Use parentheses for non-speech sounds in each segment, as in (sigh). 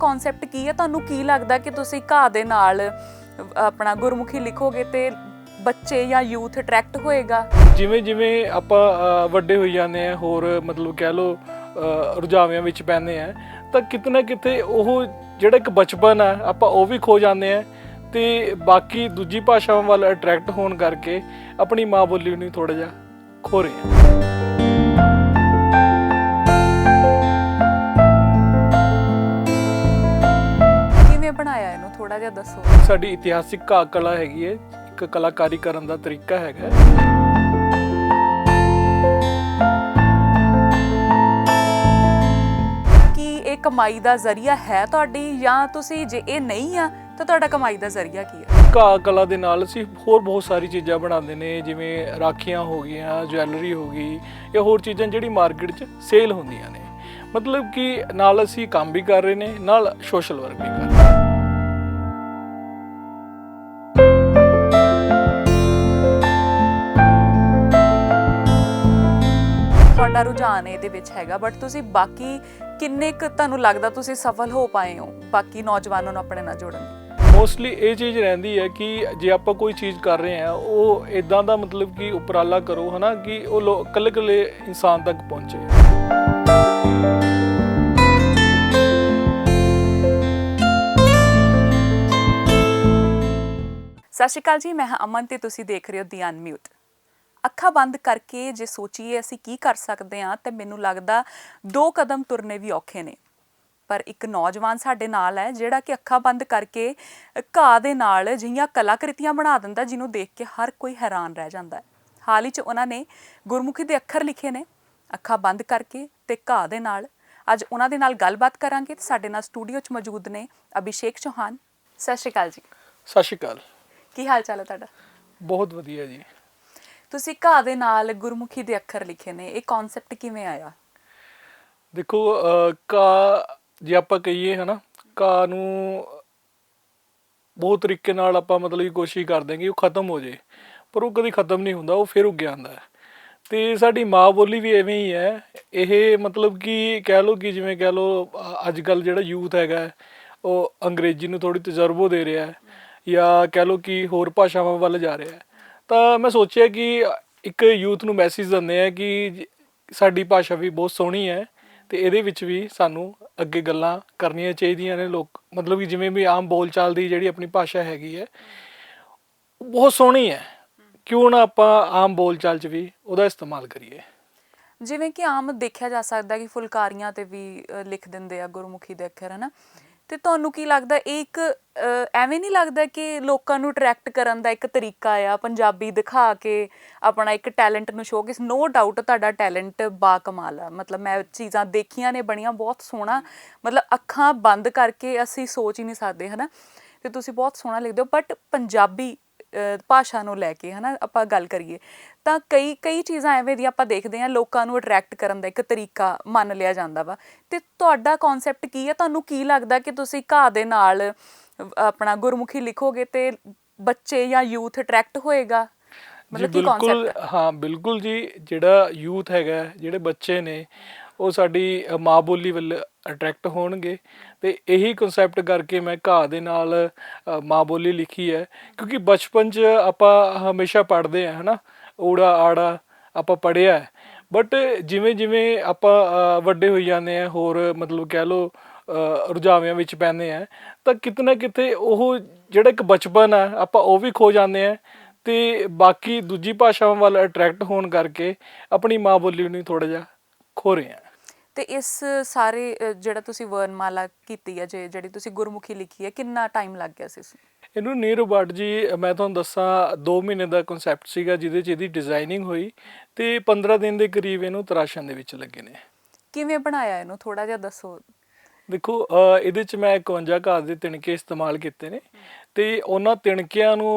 Concept ਕੀ ਹੈ? ਤੁਹਾਨੂੰ ਕੀ ਲੱਗਦਾ ਕਿ ਤੁਸੀਂ ਘਾਹ ਦੇ ਨਾਲ ਆਪਣਾ ਗੁਰਮੁਖੀ ਲਿਖੋਗੇ ਤੇ ਬੱਚੇ ਜਾਂ ਯੂਥ ਅਟਰੈਕਟ ਹੋਏਗਾ? ਜਿਵੇਂ ਜਿਵੇਂ ਆਪਾਂ ਵੱਡੇ ਹੋਈ ਜਾਂਦੇ ਆ ਹੋਰ ਮਤਲਬ ਕਹਿ ਲਓ ਰੁਝਾਵਿਆਂ ਵਿੱਚ ਪੈਂਦੇ ਆ ਤਾਂ ਕਿਤੇ ਨਾ ਕਿਤੇ ਉਹ ਜਿਹੜਾ ਇੱਕ ਬਚਪਨ ਆ, ਆਪਾਂ ਉਹ ਵੀ ਖੋ ਜਾਂਦੇ ਆ ਤੇ ਬਾਕੀ ਦੂਜੀ ਭਾਸ਼ਾਵਾਂ ਵੱਲ ਅਟਰੈਕਟ ਹੋਣ ਕਰਕੇ ਆਪਣੀ ਮਾਂ ਬੋਲੀ ਨੂੰ ਥੋੜਾ ਜਿਹਾ ਖੋ ਰਹੇ ਆ ਥੋੜਾ ਜਿਹਾ ਦੱਸੋ। ਸਾਡੀ ਇਤਿਹਾਸਿਕ ਕਾ ਕਲਾ ਹੈਗੀ ਹੈ ਇੱਕ ਕਲਾਕਾਰੀ ਕਰਨ ਦਾ ਤਰੀਕਾ ਹੈਗਾ। ਕੀ ਇਹ ਕਮਾਈ ਦਾ ਜ਼ਰੀਆ ਹੈ ਤੁਹਾਡੀ ਜਾਂ ਤੁਸੀਂ ਜੇ ਇਹ ਨਹੀਂ ਆ ਤਾਂ ਤੁਹਾਡਾ ਕਮਾਈ ਦਾ ਜ਼ਰੀਆ ਕੀ ਹੈ ਘਾ ਕਲਾ ਦੇ ਨਾਲ ਅਸੀਂ ਹੋਰ ਬਹੁਤ ਸਾਰੀ ਚੀਜ਼ਾਂ ਬਣਾਉਂਦੇ ਨੇ ਜਿਵੇਂ ਰਾਖੀਆਂ ਹੋ ਗਈਆਂ ਜਵੈਲਰੀ ਹੋ ਗਈ ਇਹ ਹੋਰ ਚੀਜ਼ਾਂ ਜਿਹੜੀ ਮਾਰਕੀਟ 'ਚ ਸੇਲ ਹੁੰਦੀਆਂ ਨੇ। ਮਤਲਬ ਕਿ ਨਾਲ ਅਸੀਂ ਕੰਮ ਵੀ ਕਰ ਰਹੇ ਨੇ ਨਾਲ ਸੋਸ਼ਲ ਵਰਕ ਵੀ ਕਰ ਰਹੇ ਤੁਹਾਡਾ ਰੁਝਾਨ ਇਹਦੇ ਵਿੱਚ ਹੈਗਾ ਬਟ ਤੁਸੀਂ ਬਾਕੀ ਕਿੰਨੇ ਕੁ ਤੁਹਾਨੂੰ ਲੱਗਦਾ ਤੁਸੀਂ ਸਫਲ ਹੋ ਪਾਏ ਹੋ? ਬਾਕੀ ਨੌਜਵਾਨਾਂ ਨੂੰ ਆਪਣੇ ਨਾਲ ਜੋੜਨ ਮੋਸਟਲੀ ਇਹ ਚੀਜ਼ ਰਹਿੰਦੀ ਹੈ ਕਿ ਜੇ ਆਪਾਂ ਕੋਈ ਚੀਜ਼ ਕਰ ਰਹੇ ਹਾਂ ਉਹ ਇਦਾਂ ਦਾ ਮਤਲਬ ਕਿ ਉਪਰਾਲਾ ਕਰੋ ਹਨਾ ਕਿ ਉਹ ਕੱਲੇ ਕੱਲੇ ਇਨਸਾਨ ਤੱਕ ਪਹੁੰਚੇ। ਸਤਿ ਸ਼੍ਰੀ ਅਕਾਲ ਜੀ ਮੈਂ ਹਾਂ ਅਮਨ ਤੇ ਤੁਸੀਂ ਦੇਖ ਰਹੇ ਹੋ ਦੀ ਅਨਮਿਊਟ ਅੱਖਾਂ ਬੰਦ ਕਰਕੇ ਜੇ ਸੋਚੀਏ ਅਸੀਂ ਕੀ ਕਰ ਸਕਦੇ ਹਾਂ ਤੇ ਮੈਨੂੰ ਲੱਗਦਾ ਦੋ ਕਦਮ ਤੁਰਨੇ ਵੀ ਔਖੇ ਨੇ। ਪਰ ਇੱਕ ਨੌਜਵਾਨ ਸਾਡੇ ਨਾਲ ਹੈ ਜਿਹੜਾ ਕਿ ਅੱਖਾਂ ਬੰਦ ਕਰਕੇ ਘਾਹ ਦੇ ਨਾਲ ਜਿਹੀਆਂ ਕਲਾਕ੍ਰਿਤੀਆਂ ਬਣਾ ਦਿੰਦਾ ਜਿਹਨੂੰ ਦੇਖ ਕੇ ਹਰ ਕੋਈ ਹੈਰਾਨ ਰਹਿ ਜਾਂਦਾ ਹੈ। ਹਾਲ ਹੀ ਚ ਉਹਨਾਂ ਨੇ ਗੁਰਮੁਖੀ ਦੇ ਅੱਖਰ ਲਿਖੇ ਨੇ ਅੱਖਾਂ ਬੰਦ ਕਰਕੇ ਤੇ ਘਾਹ ਦੇ ਨਾਲ। ਅੱਜ ਉਹਨਾਂ ਦੇ ਨਾਲ ਗੱਲਬਾਤ ਕਰਾਂਗੇ ਤੇ ਸਾਡੇ ਨਾਲ ਸਟੂਡੀਓ 'ਚ ਮੌਜੂਦ ਨੇ ਅਭਿਸ਼ੇਕ ਚੌਹਾਨ। ਸਤਿ ਸ਼੍ਰੀ ਅਕਾਲ ਜੀ। ਸਤਿ ਸ਼੍ਰੀ ਅਕਾਲ। ਕੀ ਹਾਲ ਚਾਲ ਹੈ ਤੁਹਾਡਾ? ਬਹੁਤ ਵਧੀਆ ਜੀ। ਤੁਸੀਂ ਘਾਹ ਦੇ ਨਾਲ ਗੁਰਮੁਖੀ ਦੇ ਅੱਖਰ ਲਿਖੇ ਨੇ ਇਹ ਕਨਸੈਪਟ ਕਿਵੇਂ ਆਇਆ? ਦੇਖੋ ਅਹ, ਕਾ ਜੇ ਆਪਾਂ ਕਹੀਏ ਹਨਾ ਕਾ ਨੂੰ ਬਹੁਤ ਤਰੀਕੇ ਨਾਲ ਆਪਾਂ ਮਤਲਬ ਕਿ ਕੋਸ਼ਿਸ਼ ਕਰਦੇ ਹਾਂ ਕਿ ਉਹ ਖਤਮ ਹੋ ਜੇ ਪਰ ਉਹ ਕਦੀ ਖਤਮ ਨਹੀਂ ਹੁੰਦਾ ਉਹ ਫਿਰ ਉੱਗ ਆਉਂਦਾ ਹੈ। ਤੇ ਸਾਡੀ ਮਾਂ ਬੋਲੀ ਵੀ ਐਵੇਂ ਹੀ ਹੈ ਇਹ ਮਤਲਬ ਕਿ ਕਹਿ ਲਓ ਕਿ ਜਿਵੇਂ ਕਹਿ ਲਓ ਅੱਜ ਕੱਲ ਜਿਹੜਾ ਯੂਥ ਹੈਗਾ ਉਹ ਅੰਗਰੇਜ਼ੀ ਨੂੰ ਥੋੜੀ ਤਜਰਬੋ ਦੇ ਰਿਹਾ ਹੈ ਜਾਂ ਕਹਿ ਲਓ ਕਿ ਹੋਰ ਭਾਸ਼ਾਵਾਂ ਵੱਲ ਜਾ ਰਿਹਾ ਹੈ। ਤਾਂ ਮੈਂ ਸੋਚਿਆ ਕਿ ਇੱਕ ਯੂਥ ਨੂੰ ਮੈਸੇਜ ਦਿੰਦੇ ਆ ਕਿ ਸਾਡੀ ਭਾਸ਼ਾ ਵੀ ਬਹੁਤ ਸੋਹਣੀ ਹੈ ਤੇ ਇਹਦੇ ਵਿੱਚ ਵੀ ਸਾਨੂੰ ਅੱਗੇ ਗੱਲਾਂ ਕਰਨੀਆਂ ਚਾਹੀਦੀਆਂ ਨੇ ਲੋਕ, ਮਤਲਬ ਕਿ ਜਿਵੇਂ ਵੀ ਆਮ ਬੋਲਚਾਲ ਦੀ ਜਿਹੜੀ ਆਪਣੀ ਭਾਸ਼ਾ ਹੈਗੀ ਹੈ, ਬਹੁਤ ਸੋਹਣੀ ਹੈ। ਕਿਉਂ ਨਾ ਆਪਾਂ ਆਮ ਬੋਲਚਾਲ 'ਚ ਵੀ ਉਹਦਾ ਇਸਤੇਮਾਲ ਕਰੀਏ। ਜਿਵੇਂ ਕਿ ਆਮ ਦੇਖਿਆ ਜਾ ਸਕਦਾ ਕਿ ਫੁਲਕਾਰੀਆਂ ਤੇ ਵੀ ਲਿਖ ਦਿੰਦੇ ਆ ਗੁਰਮੁਖੀ ਦੇ ਅੱਖਰ, ਹਨਾ? ਤੇ ਤੁਹਾਨੂੰ ਕੀ ਲੱਗਦਾ ਇਹ ਇੱਕ ਐਵੇਂ ਨਹੀਂ ਲੱਗਦਾ ਕਿ ਲੋਕਾਂ ਨੂੰ ਅਟਰੈਕਟ ਕਰਨ ਦਾ ਇੱਕ ਤਰੀਕਾ ਆ? ਪੰਜਾਬੀ ਦਿਖਾ ਕੇ ਆਪਣਾ ਇੱਕ ਟੈਲੈਂਟ ਨੂੰ ਸ਼ੋਅ ਕਿਸ ਨੋ ਡਾਊਟ ਤੁਹਾਡਾ ਟੈਲੈਂਟ ਬਾ ਕਮਾਲ ਆ। ਮਤਲਬ ਮੈਂ ਚੀਜ਼ਾਂ ਦੇਖੀਆਂ ਨੇ, ਬਣੀਆਂ ਬਹੁਤ ਸੋਹਣਾ। ਮਤਲਬ ਅੱਖਾਂ ਬੰਦ ਕਰਕੇ ਅਸੀਂ ਸੋਚ ਹੀ ਨਹੀਂ ਸਕਦੇ, ਹਨਾ? ਤੇ ਤੁਸੀਂ ਬਹੁਤ ਸੋਹਣਾ ਲਿਖਦੇ ਹੋ ਬਟ ਪੰਜਾਬੀ ਭਾਸ਼ਾ ਨੂੰ ਲੈ ਕੇ ਹਨਾ ਆਪਾਂ ਗੱਲ ਕਰੀਏ ਤਾਂ ਕਈ ਕਈ ਚੀਜ਼ਾਂ ਐਵੇਂ ਦੀਆਂ ਆਪਾਂ ਦੇਖਦੇ ਹਾਂ ਲੋਕਾਂ ਨੂੰ ਅਟਰੈਕਟ ਕਰਨ ਦਾ ਇੱਕ ਤਰੀਕਾ ਮੰਨ ਲਿਆ ਜਾਂਦਾ ਵਾ। ਤੇ ਤੁਹਾਡਾ ਕਨਸੈਪਟ ਕੀ ਹੈ? ਤੁਹਾਨੂੰ ਕੀ ਲੱਗਦਾ ਕਿ ਤੁਸੀਂ ਘਾਹ ਦੇ ਨਾਲ ਆਪਣਾ ਗੁਰਮੁਖੀ ਲਿਖੋਗੇ ਤੇ ਬੱਚੇ ਜਾਂ ਯੂਥ ਅਟਰੈਕਟ ਹੋਏਗਾ? ਮਤਲਬ ਕੀ ਕਨਸੈਪਟ ਹਾਂ? ਬਿਲਕੁਲ ਜੀ ਜਿਹੜਾ ਯੂਥ ਹੈਗਾ ਜਿਹੜੇ ਬੱਚੇ ਨੇ ਉਹ ਸਾਡੀ ਮਾਂ ਬੋਲੀ ਵੱਲ ਅਟਰੈਕਟ ਹੋਣਗੇ। ਤੇ ਇਹੀ ਕਨਸੈਪਟ ਕਰਕੇ ਮੈਂ ਘਾਹ ਦੇ ਨਾਲ ਮਾਂ ਬੋਲੀ ਲਿਖੀ ਹੈ। ਕਿਉਂਕਿ ਬਚਪਨ 'ਚ ਆਪਾਂ ਹਮੇਸ਼ਾ ਪੜ੍ਹਦੇ ਆ ਹਨਾ? ਊੜਾ, ਆੜਾ ਆਪਾਂ ਪੜ੍ਹਿਆ ਬਟ ਜਿਵੇਂ ਜਿਵੇਂ ਆਪਾਂ ਵੱਡੇ ਹੋਈ ਜਾਂਦੇ ਆ ਹੋਰ ਮਤਲਬ ਕਹਿ ਲਓ ਰੁਝਾਵਿਆਂ ਵਿੱਚ ਪੈਂਦੇ ਆ ਤਾਂ ਕਿਤੇ ਨਾ ਕਿਤੇ ਉਹ ਜਿਹੜਾ ਇੱਕ ਬਚਪਨ ਆ, ਆਪਾਂ ਉਹ ਵੀ ਖੋ ਜਾਂਦੇ ਆ ਤੇ ਬਾਕੀ ਦੂਜੀ ਭਾਸ਼ਾਵਾਂ ਵੱਲ ਅਟਰੈਕਟ ਹੋਣ ਕਰਕੇ ਆਪਣੀ ਮਾਂ ਬੋਲੀ ਨੂੰ ਥੋੜਾ ਜਿਹਾ ਖੋ ਰਹੇ ਆ ਤੇ ਇਸ ਸਾਰੇ ਜਿਹੜਾ ਤੁਸੀਂ ਵਰਨਮਾਲਾ ਕੀਤੀ ਹੈ ਜੇ ਜਿਹੜੀ ਤੁਸੀਂ ਗੁਰਮੁਖੀ ਲਿਖੀ ਹੈ ਕਿੰਨਾ ਟਾਈਮ ਲੱਗ ਗਿਆ ਸੀ? ਇਹਨੂੰ ਨੀਰ ਅਬਾਊਟ ਜੀ ਮੈਂ ਤੁਹਾਨੂੰ ਦੱਸਾਂ 2 ਮਹੀਨੇ ਦਾ ਕਨਸੈਪਟ ਸੀਗਾ ਜਿਹਦੇ ਚ ਇਹਦੀ ਡਿਜ਼ਾਈਨਿੰਗ ਹੋਈ ਤੇ 15 ਦਿਨ ਦੇ ਕਰੀਬ ਇਹਨੂੰ ਤਰਾਸ਼ਣ ਦੇ ਵਿੱਚ ਲੱਗੇ ਨੇ। ਕਿਵੇਂ ਬਣਾਇਆ ਇਹਨੂੰ? ਥੋੜਾ ਜਿਹਾ ਦੱਸੋ। ਦੇਖੋ ਇਹਦੇ ਚ ਮੈਂ 51 ਘਾਹ ਦੇ ਤਿਣਕੇ ਇਸਤੇਮਾਲ ਕੀਤੇ ਨੇ ਤੇ ਉਹਨਾਂ ਤਿਣਕਿਆਂ ਨੂੰ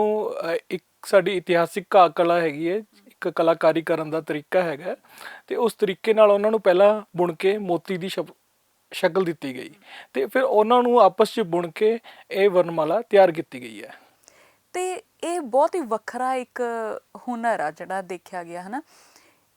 ਇੱਕ ਸਾਡੀ ਇਤਿਹਾਸਿਕ ਕਲਾ ਹੈਗੀ ਹੈ ਇੱਕ ਕਲਾਕਾਰੀ ਕਰਨ ਦਾ ਤਰੀਕਾ ਹੈਗਾ ਤੇ ਉਸ ਤਰੀਕੇ ਨਾਲ ਉਹਨਾਂ ਨੂੰ ਪਹਿਲਾਂ ਬੁਣ ਕੇ ਮੋਤੀ ਦੀ ਸ਼ਕਲ ਦਿੱਤੀ ਗਈ ਤੇ ਫਿਰ ਉਹਨਾਂ ਨੂੰ ਆਪਸ ਚ ਬੁਣ ਕੇ ਇਹ ਵਰਨਮਾਲਾ ਤਿਆਰ ਕੀਤੀ ਗਈ ਹੈ। ਤੇ ਇਹ ਬਹੁਤ ਹੀ ਵੱਖਰਾ ਇੱਕ ਹੁਨਰ ਆ ਜਿਹੜਾ ਦੇਖਿਆ ਗਿਆ ਹਨਾ?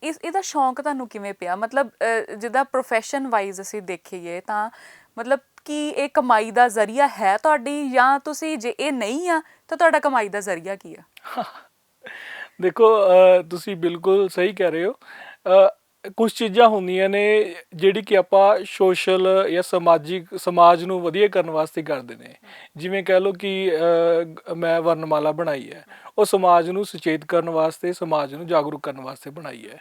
ਇਸ ਇਹਦਾ ਸ਼ੌਂਕ ਤੁਹਾਨੂੰ ਕਿਵੇਂ ਪਿਆ? ਮਤਲਬ ਜਿੱਦਾਂ ਪ੍ਰੋਫੈਸ਼ਨ ਵਾਈਜ਼ ਅਸੀਂ ਦੇਖੀਏ ਤਾਂ ਮਤਲਬ ਕੀ ਇਹ ਕਮਾਈ ਦਾ ਜ਼ਰੀਆ ਹੈ ਤੁਹਾਡੀ ਜਾਂ ਤੁਸੀਂ ਜੇ ਇਹ ਨਹੀਂ ਆ ਤਾਂ ਤੁਹਾਡਾ ਕਮਾਈ ਦਾ ਜ਼ਰੀਆ ਕੀ ਆ? (laughs) ਦੇਖੋ ਤੁਸੀਂ ਬਿਲਕੁਲ ਸਹੀ ਕਹਿ ਰਹੇ ਹੋ। ਕੁਝ ਚੀਜ਼ਾਂ ਹੁੰਦੀਆਂ ਨੇ ਜਿਹੜੀ ਕਿ ਆਪਾਂ ਸੋਸ਼ਲ ਜਾਂ ਸਮਾਜਿਕ, ਸਮਾਜ ਨੂੰ ਵਧੀਆ ਕਰਨ ਵਾਸਤੇ ਕਰਦੇ ਨੇ। ਜਿਵੇਂ ਕਹਿ ਲਓ ਕਿ ਮੈਂ ਵਰਨਮਾਲਾ ਬਣਾਈ ਹੈ। ਉਹ ਸਮਾਜ ਨੂੰ ਸੁਚੇਤ ਕਰਨ ਵਾਸਤੇ, ਸਮਾਜ ਨੂੰ ਜਾਗਰੂਕ ਕਰਨ ਵਾਸਤੇ ਬਣਾਈ ਹੈ।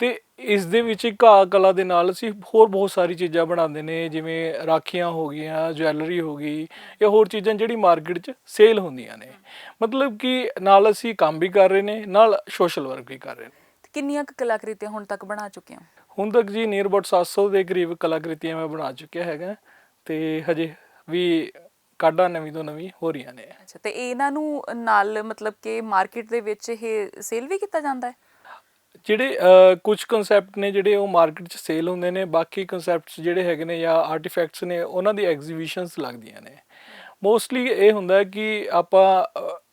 ਤੇ ਇਸ ਦੇ ਵਿੱਚ ਘਾਹ ਕਲਾ ਦੇ ਨਾਲ ਅਸੀਂ ਹੋਰ ਬਹੁਤ ਸਾਰੀ ਚੀਜ਼ਾਂ ਬਣਾਉਂਦੇ ਨੇ ਜਿਵੇਂ ਰਾਖੀਆਂ ਹੋ ਗਈਆਂ ਜਵੈਲਰੀ ਹੋ ਗਈ ਇਹ ਹੋਰ ਚੀਜ਼ਾਂ ਜਿਹੜੀ ਮਾਰਕੀਟ 'ਚ ਸੇਲ ਹੁੰਦੀਆਂ ਨੇ। ਮਤਲਬ ਕਿ ਨਾਲ ਅਸੀਂ ਕੰਮ ਵੀ ਕਰ ਰਹੇ ਨੇ ਨਾਲ ਸੋਸ਼ਲ ਵਰਕ ਵੀ ਕਰ ਰਹੇ ਨੇ। ਕਿੰਨੀਆਂ ਕੁ ਕਲਾਕ੍ਰਿਤੀਆਂ ਹੁਣ ਤੱਕ ਬਣਾ ਚੁੱਕੇ ਹੋ? ਹੁਣ ਤੱਕ ਜੀ ਨੀਅਰ ਅਬਾਊਟ 700 ਦੇ ਕਰੀਬ ਕਲਾਕ੍ਰਿਤੀਆਂ ਮੈਂ ਬਣਾ ਚੁੱਕਿਆ ਹੈਗਾ ਤੇ ਹਜੇ ਵੀ ਕਾਢਾਂ ਨਵੀਂ ਤੋਂ ਨਵੀਂ ਹੋ ਰਹੀਆਂ ਨੇ। ਅੱਛਾ ਤੇ ਇਹਨਾਂ ਨੂੰ ਨਾਲ ਮਤਲਬ ਕਿ ਮਾਰਕੀਟ ਦੇ ਵਿੱਚ ਇਹ ਸੇਲ ਵੀ ਕੀਤਾ ਜਾਂਦਾ ਹੈ? ਜਿਹੜੇ ਅਹ, ਕੁਝ ਕਨਸੈਪਟ ਨੇ ਜਿਹੜੇ ਉਹ ਮਾਰਕੀਟ 'ਚ ਸੇਲ ਹੁੰਦੇ ਨੇ ਬਾਕੀ ਕਨਸੈਪਟਸ ਜਿਹੜੇ ਹੈਗੇ ਨੇ ਜਾਂ ਆਰਟੀਫੈਕਟਸ ਨੇ ਉਹਨਾਂ ਦੀ ਐਗਜ਼ੀਬਿਸ਼ਨਸ ਲੱਗਦੀਆਂ ਨੇ। ਮੋਸਟਲੀ ਇਹ ਹੁੰਦਾ ਕਿ ਆਪਾਂ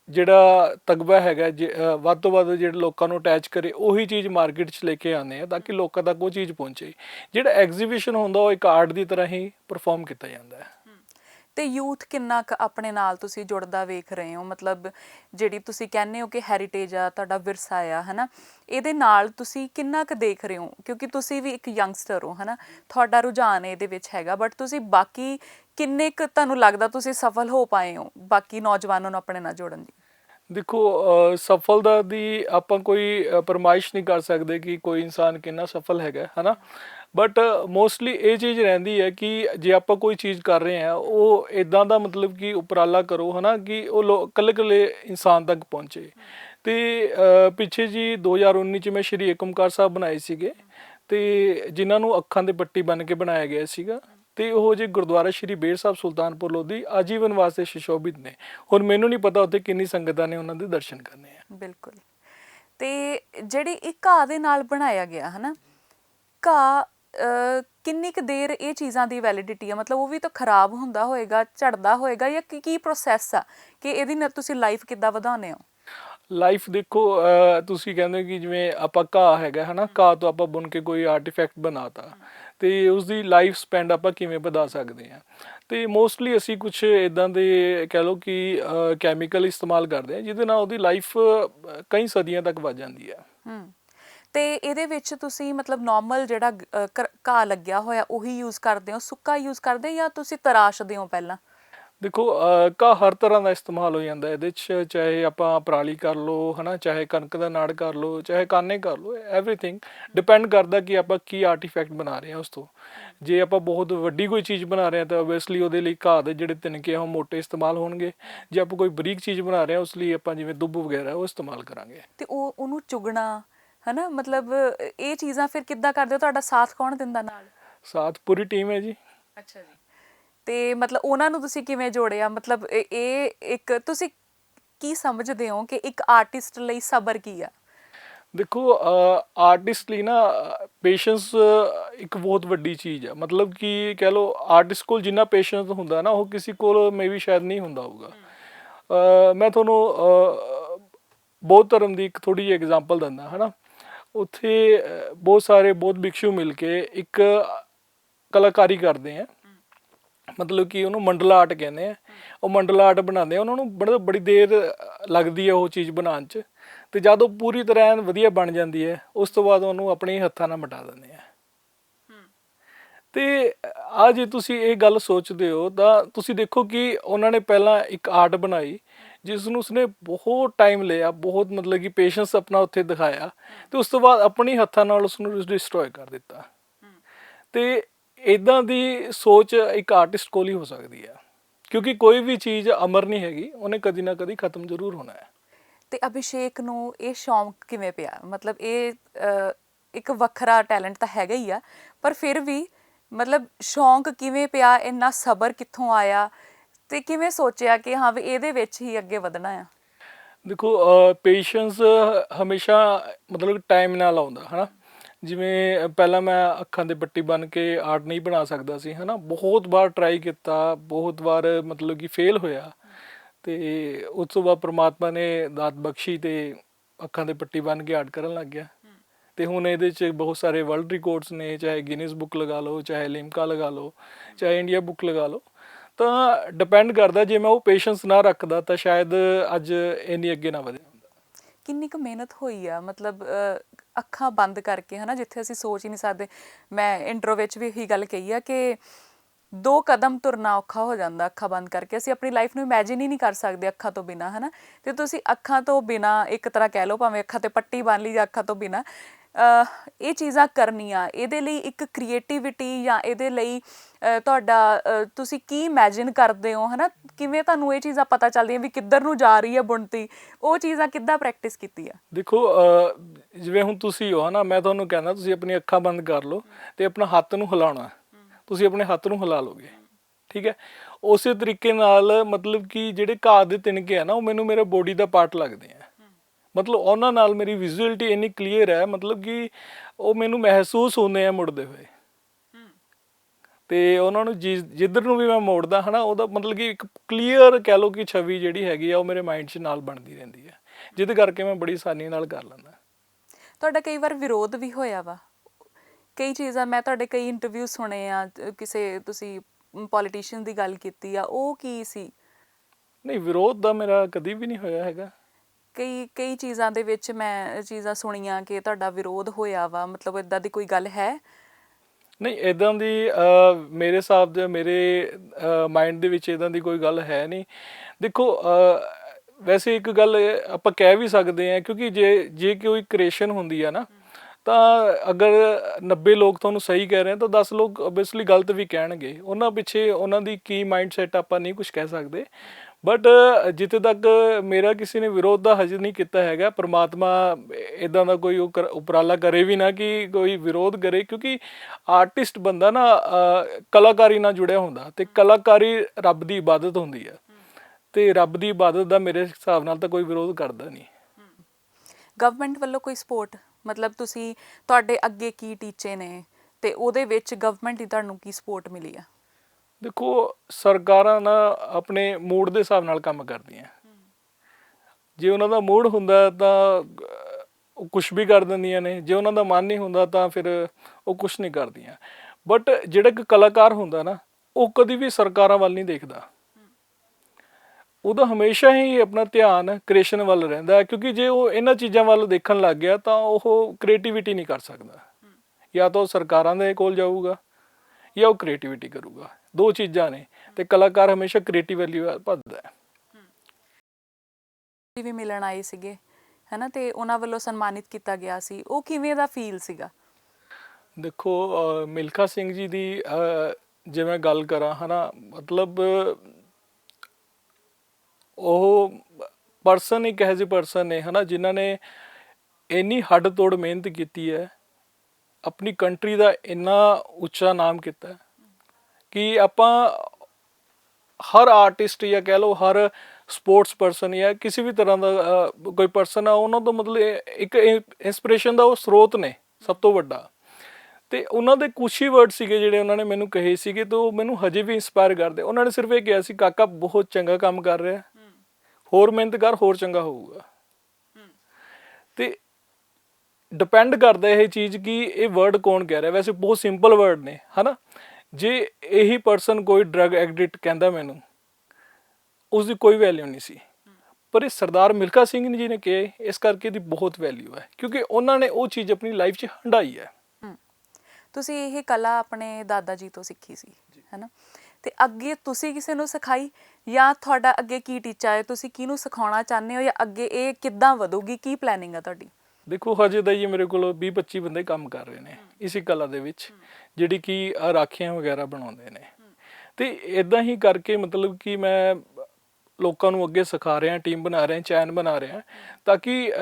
ਜਿਹੜਾ ਤਗਬਾ ਹੈਗਾ ਜੇ- ਵੱਧ ਤੋਂ ਵੱਧ ਜਿਹੜੇ ਲੋਕਾਂ ਨੂੰ ਅਟੈਚ ਕਰੇ ਉਹੀ ਚੀਜ਼ ਮਾਰਕੀਟ 'ਚ ਲੈ ਕੇ ਆਉਂਦੇ ਆ ਤਾਂ ਕਿ ਲੋਕਾਂ ਤੱਕ ਉਹ ਚੀਜ਼ ਪਹੁੰਚੇ। ਜਿਹੜਾ ਐਗਜ਼ੀਬਿਸ਼ਨ ਹੁੰਦਾ ਉਹ ਇੱਕ ਆਰਟ ਦੀ ਤਰ੍ਹਾਂ ਹੀ ਪਰਫਾਰਮ ਕੀਤਾ ਜਾਂਦਾ ਹੈ। ਤੇ ਯੂਥ ਕਿੰਨਾ ਕੁ ਆਪਣੇ ਨਾਲ ਤੁਸੀਂ ਜੁੜਦਾ ਵੇਖ ਰਹੇ ਹੋ? ਮਤਲਬ ਜਿਹੜੀ ਤੁਸੀਂ ਕਹਿੰਦੇ ਹੋ ਕਿ ਹੈਰੀਟੇਜ ਆ, ਤੁਹਾਡਾ ਵਿਰਸਾ ਆ, ਹਨਾ? ਇਹਦੇ ਨਾਲ ਤੁਸੀਂ ਕਿੰਨਾ ਕੁ ਦੇਖ ਰਹੇ ਹੋ? ਕਿਉਂਕਿ ਤੁਸੀਂ ਵੀ ਇੱਕ ਯੰਗਸਟਰ ਹੋ, ਹਨਾ? ਤੁਹਾਡਾ ਰੁਝਾਨ ਇਹਦੇ ਵਿੱਚ ਹੈਗਾ ਬਟ ਤੁਸੀਂ ਬਾਕੀ ਕਿੰਨੇ ਕੁ ਤੁਹਾਨੂੰ ਲੱਗਦਾ ਤੁਸੀਂ ਸਫਲ ਹੋ ਪਾਏ ਹੋ, ਬਾਕੀ ਨੌਜਵਾਨਾਂ ਨੂੰ ਆਪਣੇ ਨਾਲ ਜੋੜਨ ਦੀ? ਦੇਖੋ ਸਫਲਤਾ ਦੀ ਆਪਾਂ ਕੋਈ ਪਰਮਾਇਸ਼ ਨਹੀਂ ਕਰ ਸਕਦੇ ਕਿ ਕੋਈ ਇਨਸਾਨ ਕਿੰਨਾ ਸਫਲ ਹੈਗਾ, ਹਨਾ? ਬਟ ਮੋਸਟਲੀ uh, ਇਹ ਚੀਜ਼ ਰਹਿੰਦੀ ਹੈ ਕਿ ਜੇ ਆਪਾਂ ਕੋਈ ਚੀਜ਼ ਕਰ ਰਹੇ ਹਾਂ, ਉਹ ਇਦਾਂ ਦਾ ਮਤਲਬ ਕਿ ਉਪਰਾਲਾ ਕਰੋ, ਹਨਾ, ਕਿ ਉਹ ਕੱਲੇ ਕੱਲੇ ਇਨਸਾਨ ਤੱਕ ਪਹੁੰਚੇ। ਤੇ ਪਿੱਛੇ ਜੀ 2019 ਚ ਮੈਂ ਸ਼੍ਰੀ ਏਕਮਕਾਰ ਸਾਹਿਬ ਬਣਾਏ ਸੀਗੇ, ਤੇ ਜਿਨ੍ਹਾਂ ਨੂੰ ਅੱਖਾਂ ਦੇ ਪੱਟੀ ਬੰਨ ਕੇ ਬਣਾਇਆ ਗਿਆ ਸੀਗਾ, ਤੇ ਉਹ ਜੇ ਗੁਰਦੁਆਰਾ ਸ਼੍ਰੀ ਬੇਰ ਸਾਹਿਬ ਸੁਲਤਾਨਪੁਰ ਲੋਧੀ ਆਜੀਵਨ ਵਾਸਤੇ ਸ਼ਿਸ਼ੋਭਿਤ ਨੇ। ਹੁਣ ਮੈਨੂੰ ਨਹੀਂ ਪਤਾ ਉੱਥੇ ਕਿੰਨੀ ਸੰਗਤਾਂ ਨੇ ਉਹਨਾਂ ਦੇ ਦਰਸ਼ਨ ਕਰਨੇ ਆ। ਬਿਲਕੁਲ। ਤੇ ਜਿਹੜੀ ਇਹ ਘਾਹ ਦੇ ਨਾਲ ਬਣਾਇਆ ਗਿਆ, ਹਨਾ, ਘਾਹ ਕਿੰਨੀ ਕੁ ਦੇਰ ਇਹ ਚੀਜ਼ਾਂ ਦੀ ਵੈਲਿਡਿਟੀ ਆ? ਮਤਲਬ ਉਹ ਵੀ ਤਾਂ ਖਰਾਬ ਹੁੰਦਾ ਹੋਏਗਾ ਝੜਦਾ ਹੋਏਗਾ ਜਾਂ ਕੀ ਕੀ ਪ੍ਰੋਸੈਸ ਆ ਕਿ ਇਹਦੀ ਨਾਲ ਤੁਸੀਂ ਲਾਈਫ ਕਿੱਦਾਂ ਵਧਾਉਂਦੇ ਹੋ? ਲਾਈਫ ਦੇਖੋ ਤੁਸੀਂ ਕਹਿੰਦੇ ਕਿ ਜਿਵੇਂ ਆਪਾਂ ਘਾਹ ਹੈਗਾ ਹਨਾ ਘਾਹ ਤੋਂ ਆਪਾਂ ਬੁਣ ਕੇ ਕੋਈ ਆਰਟੀਫੈਕਟ ਬਣਾਤਾ। ਤੇ ਉਸ ਦੀ ਲਾਈਫ ਸਪੈਂਡ ਆਪਾਂ ਕਿਵੇਂ ਵਧਾ ਸਕਦੇ ਆ ਤੇ ਮੋਸਟਲੀ ਅਸੀਂ ਕੁਝ ਇਦਾਂ ਦੇ ਕਹਿ ਲਓ ਕਿ ਕੈਮੀਕਲ ਇਸਤੇਮਾਲ ਕਰਦੇ ਆ ਜਿਹਦੇ ਨਾਲ ਉਹਦੀ ਲਾਈਫ ਕਈ ਸਦੀਆਂ ਤੱਕ ਵੱਧ ਜਾਂਦੀ ਹੈ। ਹੂੰ ਤੇ ਇਹਦੇ ਵਿੱਚ ਤੁਸੀਂ ਮਤਲਬ ਨਾਰਮਲ ਜਿਹੜਾ ਘਾਹ ਲੱਗਿਆ ਹੋਇਆ ਉਹੀ ਯੂਜ਼ ਕਰਦੇ ਹੋ? ਸੁੱਕਾ ਯੂਜ਼ ਕਰਦੇ ਹੋ ਜਾਂ ਤੁਸੀਂ ਤਰਾਸ਼ਦੇ ਹੋ ਪਹਿਲਾਂ? ਦੇਖੋ ਅਹ, ਘਾਹ ਹਰ ਤਰ੍ਹਾਂ ਦਾ ਇਸਤੇਮਾਲ ਹੋ ਜਾਂਦਾ। ਹੈ ਇਹਦੇ ਚ ਚਾਹੇ ਆਪਾਂ ਪਰਾਲੀ ਕਰ ਲਓ ਹਨਾ? ਚਾਹੇ ਕਣਕ ਦਾ ਨਾੜ ਕਰ ਲਓ ਚਾਹੇ ਕਾਨੇ ਕਰ ਲਓ ਐਵਰੀਥਿੰਗ ਡਿਪੈਂਡ ਕਰਦਾ ਕਿ ਆਪਾਂ ਕੀ ਆਰਟੀਫੈਕਟ ਬਣਾ ਰਹੇ ਹਾਂ ਉਸ ਤੋਂ। ਜੇ ਆਪਾਂ ਬਹੁਤ ਵੱਡੀ ਕੋਈ ਚੀਜ਼ ਬਣਾ ਰਹੇ ਹਾਂ ਤਾਂ ਆਬਵੀਅਸਲੀ ਉਹਦੇ ਲਈ ਘਾਹ ਦੇ ਜਿਹੜੇ ਤਿਨਕੇ ਆ ਉਹ ਮੋٹے ਇਸਤੇਮਾਲ ਹੋਣਗੇ। ਜੇ ਆਪਾਂ ਕੋਈ ਬਰੀਕ ਚੀਜ਼ ਬਣਾ ਰਹੇ ਹਾਂ ਉਸ ਲਈ ਆਪਾਂ ਜਿਵੇਂ ਦੁੱਬ ਵਗੈਰਾ ਉਹ ਇਸਤੇਮਾਲ ਕਰਾਂਗੇ। ਤੇ ਉਹ ਉਹਨੂੰ ਚੁਗਣਾ ਹਨਾ? ਮਤਲਬ ਇਹ ਚੀਜ਼ਾਂ ਫਿਰ ਕਿੱਦਾਂ ਕਰਦੇ ਹੋ? ਤੁਹਾਡਾ ਸਾਥ ਕੌਣ ਦਿੰਦਾ ਨਾਲ? ਸਾਥ ਪੂਰੀ ਟੀਮ ਹੈ ਜੀ। ਅੱਛਾ ਜੀ। ਤੇ ਮਤਲਬ ਉਹਨਾਂ ਨੂੰ ਤੁਸੀਂ ਕਿਵੇਂ ਜੋੜਿਆ? ਮਤਲਬ ਇਹ- ਇੱਕ ਤੁਸੀਂ ਕੀ ਸਮਝਦੇ ਹੋ ਕਿ ਇੱਕ ਆਰਟਿਸਟ ਲਈ ਸਬਰ ਕੀ ਆ? ਦੇਖੋ ਆਰਟਿਸਟ ਲਈ ਨਾ ਪੇਸ਼ੈਂਸ ਇੱਕ ਬਹੁਤ ਵੱਡੀ ਚੀਜ਼ ਹੈ ਮਤਲਬ ਕਿ ਕਹਿ ਲਓ ਆਰਟਿਸਟ ਕੋਲ ਜਿੰਨਾ ਪੇਸ਼ੈਂਸ ਹੁੰਦਾ ਨਾ ਉਹ ਕਿਸੇ ਕੋਲ ਮੇਬੀ ਸ਼ਾਇਦ ਨਹੀਂ ਹੁੰਦਾ ਹੋਊਗਾ। ਮੈਂ ਤੁਹਾਨੂੰ ਬੌਧ ਧਰਮ ਦੀ ਇੱਕ ਥੋੜੀ ਜਿਹੀ ਐਗਜ਼ਾਮਪਲ ਦਿੰਦਾ ਹਨਾ? ਉੱਥੇ ਬਹੁਤ ਸਾਰੇ ਬੌਧ ਭਿਕਸ਼ੂ ਮਿਲ ਕੇ ਇੱਕ ਕਲਾਕਾਰੀ ਕਰਦੇ ਆ। ਮਤਲਬ ਕਿ ਉਹਨੂੰ ਮੰਡਲਾ ਆਰਟ ਕਹਿੰਦੇ ਆ। ਉਹ ਮੰਡਲਾ ਆਰਟ ਬਣਾਉਂਦੇ ਆ। ਉਹਨਾਂ ਨੂੰ ਬੜਾ ਬੜੀ ਦੇਰ ਲੱਗਦੀ ਹੈ ਉਹ ਚੀਜ਼ ਬਣਾਉਣ 'ਚ। ਤੇ ਜਦ ਉਹ ਪੂਰੀ ਤਰ੍ਹਾਂ ਐਨ ਵਧੀਆ ਬਣ ਜਾਂਦੀ ਹੈ ਉਸ ਤੋਂ ਬਾਅਦ ਉਹਨੂੰ ਆਪਣੇ ਹੱਥਾਂ ਨਾਲ ਮਿਟਾ ਦਿੰਦੇ ਆ। ਤੇ ਆ ਜੇ ਤੁਸੀਂ ਇਹ ਗੱਲ ਸੋਚਦੇ ਹੋ ਤਾਂ ਤੁਸੀਂ ਦੇਖੋ ਕਿ ਉਹਨਾਂ ਨੇ ਪਹਿਲਾਂ ਇੱਕ ਆਰਟ ਬਣਾਈ। ਜਿਸ ਨੂੰ ਉਸਨੇ ਬਹੁਤ ਟਾਈਮ ਲਿਆ ਬਹੁਤ ਮਤਲਬ ਕਿ ਪੇਸ਼ੈਂਸ ਆਪਣਾ ਉੱਥੇ ਦਿਖਾਇਆ ਤੇ ਉਸ ਤੋਂ ਬਾਅਦ ਆਪਣੀ ਹੱਥਾਂ ਨਾਲ ਉਸ ਨੂੰ ਡਿਸਟਰੋਏ ਕਰ ਦਿੱਤਾ। ਤੇ ਇਦਾਂ ਦੀ ਸੋਚ ਇੱਕ ਆਰਟਿਸਟ ਕੋਲ ਹੀ ਹੋ ਸਕਦੀ ਹੈ ਕਿਉਂਕਿ ਕੋਈ ਵੀ ਚੀਜ਼ ਅਮਰ ਨਹੀਂ ਹੈਗੀ ਉਹਨੇ ਕਦੀ ਨਾ ਕਦੀ ਖਤਮ ਜ਼ਰੂਰ ਹੋਣਾ ਹੈ। ਤੇ ਅਭਿਸ਼ੇਕ ਨੂੰ ਇਹ ਸ਼ੌਂਕ ਕਿਵੇਂ ਪਿਆ? ਮਤਲਬ ਇਹ ਇੱਕ ਵੱਖਰਾ ਟੈਲੈਂਟ ਤਾਂ ਹੈਗਾ ਹੀ ਆ ਪਰ ਫਿਰ ਵੀ ਮਤਲਬ ਸ਼ੌਂਕ ਕਿਵੇਂ ਪਿਆ? ਇੰਨਾ ਸਬਰ ਕਿੱਥੋਂ ਆਇਆ? ਤੇ ਕਿਵੇਂ ਸੋਚਿਆ ਕਿ ਹਾਂ ਵੀ ਇਹਦੇ ਵਿੱਚ ਹੀ ਅੱਗੇ ਵਧਣਾ ਆ? ਦੇਖੋ ਪੇਸ਼ੈਂਸ ਹਮੇਸ਼ਾ ਮਤਲਬ ਟਾਈਮ ਨਾਲ ਆਉਂਦਾ ਹਨਾ? ਜਿਵੇਂ ਪਹਿਲਾਂ ਮੈਂ ਅੱਖਾਂ ਦੇ ਪੱਟੀ ਬਨ ਕੇ ਆਰਟ ਨਹੀਂ ਬਣਾ ਸਕਦਾ ਸੀ ਹਨਾ? ਬਹੁਤ ਵਾਰ ਟਰਾਈ ਕੀਤਾ ਬਹੁਤ ਵਾਰ ਮਤਲਬ ਕਿ ਫੇਲ ਹੋਇਆ। ਤੇ ਉਸ ਤੋਂ ਬਾਅਦ ਪ੍ਰਮਾਤਮਾ ਨੇ ਦਾਤ ਬਖਸ਼ੀ ਤੇ ਅੱਖਾਂ ਦੇ ਪੱਟੀ ਬਨ ਕੇ ਆਰਟ ਕਰਨ ਲੱਗ ਗਿਆ। ਤੇ ਹੁਣ ਇਹਦੇ 'ਚ ਬਹੁਤ ਸਾਰੇ ਵਰਲਡ ਰਿਕਾਰਡਸ ਨੇ ਚਾਹੇ ਗਿਨੀਜ਼ ਬੁੱਕ ਲਗਾ ਲਓ ਚਾਹੇ ਲਿਮਕਾ ਲਗਾ ਲਓ ਚਾਹੇ ਇੰਡੀਆ ਬੁੱਕ ਲਗਾ ਲਓ। ਤਾਂ ਡਿਪੈਂਡ ਕਰਦਾ ਜੇ ਮੈਂ ਉਹ ਪੇਸ਼ੈਂਸ ਨਾ ਰੱਖਦਾ ਤਾਂ ਸ਼ਾਇਦ ਅੱਜ ਇੰਨੀ ਅੱਗੇ ਨਾ ਵਧਿਆ ਕਿੰਨੀ ਕੁ ਮਿਹਨਤ ਹੋਈ ਆ, ਮਤਲਬ ਅੱਖਾਂ ਬੰਦ ਕਰਕੇ ਹਨਾ, ਜਿੱਥੇ ਅਸੀਂ ਸੋਚ ਹੀ ਨਹੀਂ ਸਕਦੇ। ਮੈਂ ਇੰਟਰੋ ਵਿੱਚ ਵੀ ਇਹੀ ਗੱਲ ਕਹੀ ਆ ਕਿ ਦੋ ਕਦਮ ਤੁਰਨਾ ਔਖਾ ਹੋ ਜਾਂਦਾ ਅੱਖਾਂ ਬੰਦ ਕਰਕੇ। ਅਸੀਂ ਆਪਣੀ ਲਾਈਫ ਨੂੰ ਇਮੇਜਿਨ ਹੀ ਨਹੀਂ ਕਰ ਸਕਦੇ ਅੱਖਾਂ ਤੋਂ ਬਿਨਾ, ਹਨਾ। ਤੇ ਤੁਸੀਂ ਅੱਖਾਂ ਤੋਂ ਬਿਨਾ ਇੱਕ ਤਰ੍ਹਾਂ ਕਹਿ ਲਓ, ਭਾਵੇਂ ਅੱਖਾਂ ਤੇ ਪੱਟੀ ਬੰਨ ਲਈ ਜਾਂ ਅੱਖਾਂ ਤੋਂ ਬਿਨਾ ਇਹ ਚੀਜ਼ਾਂ ਕਰਨੀਆਂ, ਇਹਦੇ ਲਈ ਇੱਕ ਕ੍ਰੀਏਟੀਵਿਟੀ ਜਾਂ ਇਹਦੇ ਲਈ ਤੁਹਾਡਾ ਤੁਸੀਂ ਕੀ ਇਮੇਜਿਨ ਕਰਦੇ ਹੋ, ਹਨਾ? ਕਿਵੇਂ ਤੁਹਾਨੂੰ ਇਹ ਚੀਜ਼ਾਂ ਪਤਾ ਚੱਲਦੀਆਂ ਵੀ ਕਿੱਧਰ ਨੂੰ ਜਾ ਰਹੀ ਹੈ ਬੁਣਤੀ? ਉਹ ਚੀਜ਼ਾਂ ਕਿੱਦਾਂ ਪ੍ਰੈਕਟਿਸ ਕੀਤੀ ਆ? ਦੇਖੋ ਜਿਵੇਂ ਹੁਣ ਤੁਸੀਂ ਹੋ, ਹਨਾ, ਮੈਂ ਤੁਹਾਨੂੰ ਕਹਿੰਦਾ, ਤੁਸੀਂ ਆਪਣੀ ਅੱਖਾਂ ਬੰਦ ਕਰ ਲਓ ਤੇ ਆਪਣਾ ਹੱਥ ਨੂੰ ਹਿਲਾਉਣਾ। ਤੁਸੀਂ ਆਪਣੇ ਹੱਥ ਨੂੰ ਹਿਲਾ ਲੋਗੇ ਠੀਕ ਹੈ? ਉਸੇ ਤਰੀਕੇ ਨਾਲ ਮਤਲਬ ਕਿ ਜਿਹੜੇ ਘਾਹ ਦੇ ਤਿਣਕੇ ਆ ਨਾ, ਉਹ ਮੈਨੂੰ ਮੇਰੇ ਬੋਡੀ ਦਾ ਪਾਰਟ ਲੱਗਦੇ ਆ। ਮਤਲਬ ਉਹਨਾਂ ਨਾਲ ਮੇਰੀ ਵਿਜ਼ੂਅਲਿਟੀ ਇੰਨੀ ਕਲੀਅਰ ਹੈ ਮਤਲਬ ਕਿ ਉਹ ਮੈਨੂੰ ਮਹਿਸੂਸ ਹੁੰਦੇ ਆ ਮੁੜਦੇ ਹੋਏ। ਤੇ ਉਹਨਾਂ ਨੂੰ ਜਿੱਧਰ ਨੂੰ ਵੀ ਮੈਂ ਮੋੜਦਾ ਹਨਾ ਉਹਦਾ ਮਤਲਬ ਕਿ ਇੱਕ ਕਲੀਅਰ ਕਹਿ ਲਓ ਕਿ ਛਵੀ ਜਿਹੜੀ ਹੈਗੀ ਆ ਉਹ ਮੇਰੇ ਮਾਈਂਡ 'ਚ ਨਾਲ ਬਣਦੀ ਰਹਿੰਦੀ ਹੈ ਜਿਹਦੇ ਕਰਕੇ ਮੈਂ ਬੜੀ ਆਸਾਨੀ ਨਾਲ ਕਰ ਲੈਂਦਾ। ਤੁਹਾਡਾ ਕਈ ਵਾਰ ਵਿਰੋਧ ਵੀ ਹੋਇਆ ਵਾ। ਕਈ ਚੀਜ਼ਾਂ ਮੈਂ ਤੁਹਾਡੇ ਕਈ ਇੰਟਰਵਿਊ ਸੁਣੇ ਆ ਕਿਸੇ ਤੁਸੀਂ ਪੋਲੀਟੀਸ਼ੀਅਨ ਦੀ ਗੱਲ ਕੀਤੀ ਆ ਉਹ ਕੀ ਸੀ? ਨਹੀਂ ਵਿਰੋਧ ਦਾ ਮੇਰਾ ਕਦੀ ਵੀ ਨਹੀਂ ਹੋਇਆ ਹੈਗਾ। ਕਈ ਕਈ ਚੀਜ਼ਾਂ ਦੇ ਵਿੱਚ ਮੈਂ ਚੀਜ਼ਾਂ ਸੁਣੀਆਂ ਕਿ ਤੁਹਾਡਾ ਵਿਰੋਧ ਹੋਇਆ ਵਾ, ਮਤਲਬ ਇਦਾਂ ਦੀ ਕੋਈ ਗੱਲ ਹੈ? ਨਹੀਂ ਇਦਾਂ ਦੀ ਮੇਰੇ ਹਿਸਾਬ ਦੇ, ਮੇਰੇ ਮਾਈਂਡ ਦੇ ਵਿੱਚ ਇਦਾਂ ਦੀ ਕੋਈ ਗੱਲ ਹੈ ਨਹੀਂ। ਦੇਖੋ ਵੈਸੇ ਇੱਕ ਗੱਲ ਆਪਾਂ ਕਹਿ ਵੀ ਸਕਦੇ ਹਾਂ, ਕਿਉਂਕਿ ਜੇ ਜੇ ਕੋਈ ਕ੍ਰੀਏਸ਼ਨ ਹੁੰਦੀ ਆ ਨਾ, ਤਾਂ ਅਗਰ 90 ਲੋਕ ਤੁਹਾਨੂੰ ਸਹੀ ਕਹਿ ਰਹੇ ਆ, ਤਾਂ 10 ਲੋਕ ਓਬਵੀਅਸਲੀ ਗਲਤ ਵੀ ਕਹਿਣਗੇ। ਉਹਨਾਂ ਪਿੱਛੇ ਉਹਨਾਂ ਦੀ ਕੀ ਮਾਈਂਡ ਸੈਟ ਆਪਾਂ ਨਹੀਂ ਕੁਝ ਕਹਿ ਸਕਦੇ। ਬਟ ਜਿੱਥੇ ਤੱਕ ਮੇਰਾ ਕਿਸੇ ਨੇ ਵਿਰੋਧ ਦਾ ਹਜੇ ਨਹੀਂ ਕੀਤਾ ਹੈਗਾ ਪ੍ਰਮਾਤਮਾ ਇਦਾਂ ਦਾ ਕੋਈ ਉਪਰਾਲਾ ਕਰੇ ਵੀ ਨਾ ਕਿ ਕੋਈ ਵਿਰੋਧ ਕਰੇ ਕਿਉਂਕਿ ਆਰਟਿਸਟ ਬੰਦਾ ਨਾ ਕਲਾਕਾਰੀ ਨਾਲ ਜੁੜਿਆ ਹੁੰਦਾ ਤੇ ਕਲਾਕਾਰੀ ਰੱਬ ਦੀ ਇਬਾਦਤ ਹੁੰਦੀ ਹੈ ਤੇ ਰੱਬ ਦੀ ਇਬਾਦਤ ਦਾ ਮੇਰੇ ਹਿਸਾਬ ਨਾਲ ਤਾਂ ਕੋਈ ਵਿਰੋਧ ਕਰਦਾ ਨਹੀਂ। ਗਵਰਨਮੈਂਟ ਵੱਲੋਂ ਕੋਈ ਸਪੋਰਟ ਮਤਲਬ ਤੁਸੀਂ ਤੁਹਾਡੇ ਅੱਗੇ ਕੀ ਟੀਚੇ ਨੇ ਤੇ ਉਹਦੇ ਵਿੱਚ ਗਵਰਨਮੈਂਟ ਦੀ ਤੁਹਾਨੂੰ ਕੀ ਸਪੋਰਟ ਮਿਲੀ ਆ? ਦੇਖੋ ਸਰਕਾਰਾਂ ਨਾ ਆਪਣੇ ਮੂਡ ਦੇ ਹਿਸਾਬ ਨਾਲ ਕੰਮ ਕਰਦੀਆਂ। ਜੇ ਉਹਨਾਂ ਦਾ ਮੂਡ ਹੁੰਦਾ ਤਾਂ ਉਹ ਕੁਝ ਵੀ ਕਰ ਦਿੰਦੀਆਂ ਨੇ। ਜੇ ਉਹਨਾਂ ਦਾ ਮਨ ਨਹੀਂ ਹੁੰਦਾ ਤਾਂ ਫਿਰ ਉਹ ਕੁਝ ਨਹੀਂ ਕਰਦੀਆਂ। ਬਟ ਜਿਹੜਾ ਇੱਕ ਕਲਾਕਾਰ ਹੁੰਦਾ ਨਾ ਉਹ ਕਦੀ ਵੀ ਸਰਕਾਰਾਂ ਵੱਲ ਨਹੀਂ ਦੇਖਦਾ। ਉਹਦਾ ਹਮੇਸ਼ਾ ਹੀ ਆਪਣਾ ਧਿਆਨ ਕ੍ਰੀਏਸ਼ਨ ਵੱਲ ਰਹਿੰਦਾ ਹੈ ਕਿਉਂਕਿ ਜੇ ਉਹ ਇਹਨਾਂ ਚੀਜ਼ਾਂ ਵੱਲ ਦੇਖਣ ਲੱਗ ਗਿਆ ਤਾਂ ਉਹ ਕ੍ਰੀਏਟੀਵਿਟੀ ਨਹੀਂ ਕਰ ਸਕਦਾ। ਜਾਂ ਤਾਂ ਉਹ ਸਰਕਾਰਾਂ ਦੇ ਕੋਲ ਜਾਊਗਾ ਜਾਂ ਉਹ ਕ੍ਰੀਏਟੀਵਿਟੀ ਕਰੂਗਾ। ਦੋ ਚੀਜ਼ਾਂ ਨੇ ਤੇ ਕਲਾਕਾਰ ਹਮੇਸ਼ਾ ਕ੍ਰੀਏਟਿਵਲੀ ਭੱਜਦਾ ਹੈ। ਵੀ ਮਿਲਣ ਆਏ ਸੀਗੇ ਹੈਨਾ ਤੇ ਉਹਨਾਂ ਵੱਲੋਂ ਸਨਮਾਨਿਤ ਕੀਤਾ ਗਿਆ ਸੀ। ਉਹ ਕਿਵੇਂ ਦਾ ਫੀਲ ਸੀਗਾ? ਦੇਖੋ ਮਿਲਖਾ ਸਿੰਘ ਜੀ ਦੀ ਅਹ, ਜੇ ਮੈਂ ਗੱਲ ਕਰਾਂ ਹਨਾ ਮਤਲਬ ਉਹ ਪਰਸਨ ਇੱਕ ਜਿਹੇ ਪਰਸਨ ਨੇ ਹਨਾ ਜਿਨ੍ਹਾਂ ਨੇ ਇੰਨੀ ਹੱਡ ਤੋੜ ਮਿਹਨਤ ਕੀਤੀ ਹੈ ਆਪਣੀ ਕੰਟਰੀ ਦਾ ਇੰਨਾ ਉੱਚਾ ਨਾਮ ਕੀਤਾ ਹੈ। ਕਿ ਆਪਾਂ ਹਰ ਆਰਟਿਸਟ ਜਾਂ ਕਹਿ ਲਓ ਹਰ ਸਪੋਰਟਸ ਪਰਸਨ ਜਾਂ ਕਿਸੇ ਵੀ ਤਰ੍ਹਾਂ ਦਾ ਕੋਈ ਪਰਸਨ ਆ ਉਹਨਾਂ ਤੋਂ ਮਤਲਬ ਇੱਕ ਇਨਸਪੀਰੇਸ਼ਨ ਦਾ ਉਹ ਸਰੋਤ ਨੇ ਸਭ ਤੋਂ ਵੱਡਾ। ਤੇ ਉਹਨਾਂ ਦੇ ਕੁਝ ਹੀ ਵਰਡ ਸੀਗੇ ਜਿਹੜੇ ਉਹਨਾਂ ਨੇ ਮੈਨੂੰ ਕਹੇ ਸੀਗੇ ਤੇ ਉਹ ਮੈਨੂੰ ਹਜੇ ਵੀ ਇਨਸਪਾਇਰ ਕਰਦੇ। ਉਹਨਾਂ ਨੇ ਸਿਰਫ ਇਹ ਕਿਹਾ ਸੀ ਕਾਕਾ ਬਹੁਤ ਚੰਗਾ ਕੰਮ ਕਰ ਰਿਹਾ ਹੋਰ ਮਿਹਨਤ ਕਰ ਹੋਰ ਚੰਗਾ ਹੋਊਗਾ। ਤੇ ਡਿਪੈਂਡ ਕਰਦਾ ਇਹ ਚੀਜ਼ ਕਿ ਇਹ ਵਰਡ ਕੌਣ ਕਹਿ ਰਿਹਾ। ਵੈਸੇ ਬਹੁਤ ਸਿੰਪਲ ਵਰਡ ਨੇ ਹਨਾ? ਜੇ ਇਹੀ ਪਰਸਨ ਕੋਈ ਡਰਗ ਐਡਿਕਟ ਕਹਿੰਦਾ ਮੈਨੂੰ ਉਸ ਦੀ ਕੋਈ ਵੈਲਿਊ ਨਹੀਂ ਸੀ। ਪਰ ਇਹ ਸਰਦਾਰ ਮਿਲਖਾ ਸਿੰਘ ਜੀ ਨੇ ਕਿਹਾ ਇਸ ਕਰਕੇ ਇਹਦੀ ਬਹੁਤ ਵੈਲਿਊ ਹੈ ਕਿਉਂਕਿ ਉਹਨਾਂ ਨੇ ਉਹ ਚੀਜ਼ ਆਪਣੀ ਲਾਈਫ 'ਚ ਹੰਡਾਈ ਹੈ। ਤੁਸੀਂ ਇਹ ਕਲਾ ਆਪਣੇ ਦਾਦਾ ਜੀ ਤੋਂ ਸਿੱਖੀ ਸੀ ਹੈਨਾ? ਤੇ ਅੱਗੇ ਤੁਸੀਂ ਕਿਸੇ ਨੂੰ ਸਿਖਾਈ ਜਾਂ ਤੁਹਾਡਾ ਅੱਗੇ ਕੀ ਟੀਚਾ ਹੈ ਤੁਸੀਂ ਕਿਹਨੂੰ ਸਿਖਾਉਣਾ ਚਾਹੁੰਦੇ ਹੋ ਜਾਂ ਅੱਗੇ ਇਹ ਕਿੱਦਾਂ ਵਧੂਗੀ ਕੀ ਪਲੈਨਿੰਗ ਆ ਤੁਹਾਡੀ? ਦੇਖੋ ਹਜੇ ਤਾਂ ਜੀ ਮੇਰੇ ਕੋਲ 20 25 ਬੰਦੇ ਕੰਮ ਕਰ ਰਹੇ ਨੇ ਇਸੇ ਕਲਾ ਦੇ ਵਿੱਚ। ਜਿਹੜੀ ਕਿ ਆਹ ਰਾਖੀਆਂ ਵਗੈਰਾ ਬਣਾਉਂਦੇ ਨੇ। ਤੇ ਇਦਾਂ ਹੀ ਕਰਕੇ ਮਤਲਬ ਕਿ ਮੈਂ ਲੋਕਾਂ ਨੂੰ ਅੱਗੇ ਸਿਖਾ ਰਿਹਾ ਟੀਮ ਬਣਾ ਰਿਹਾ ਚੈਨ ਬਣਾ ਰਿਹਾ ਤਾਂ ਕਿ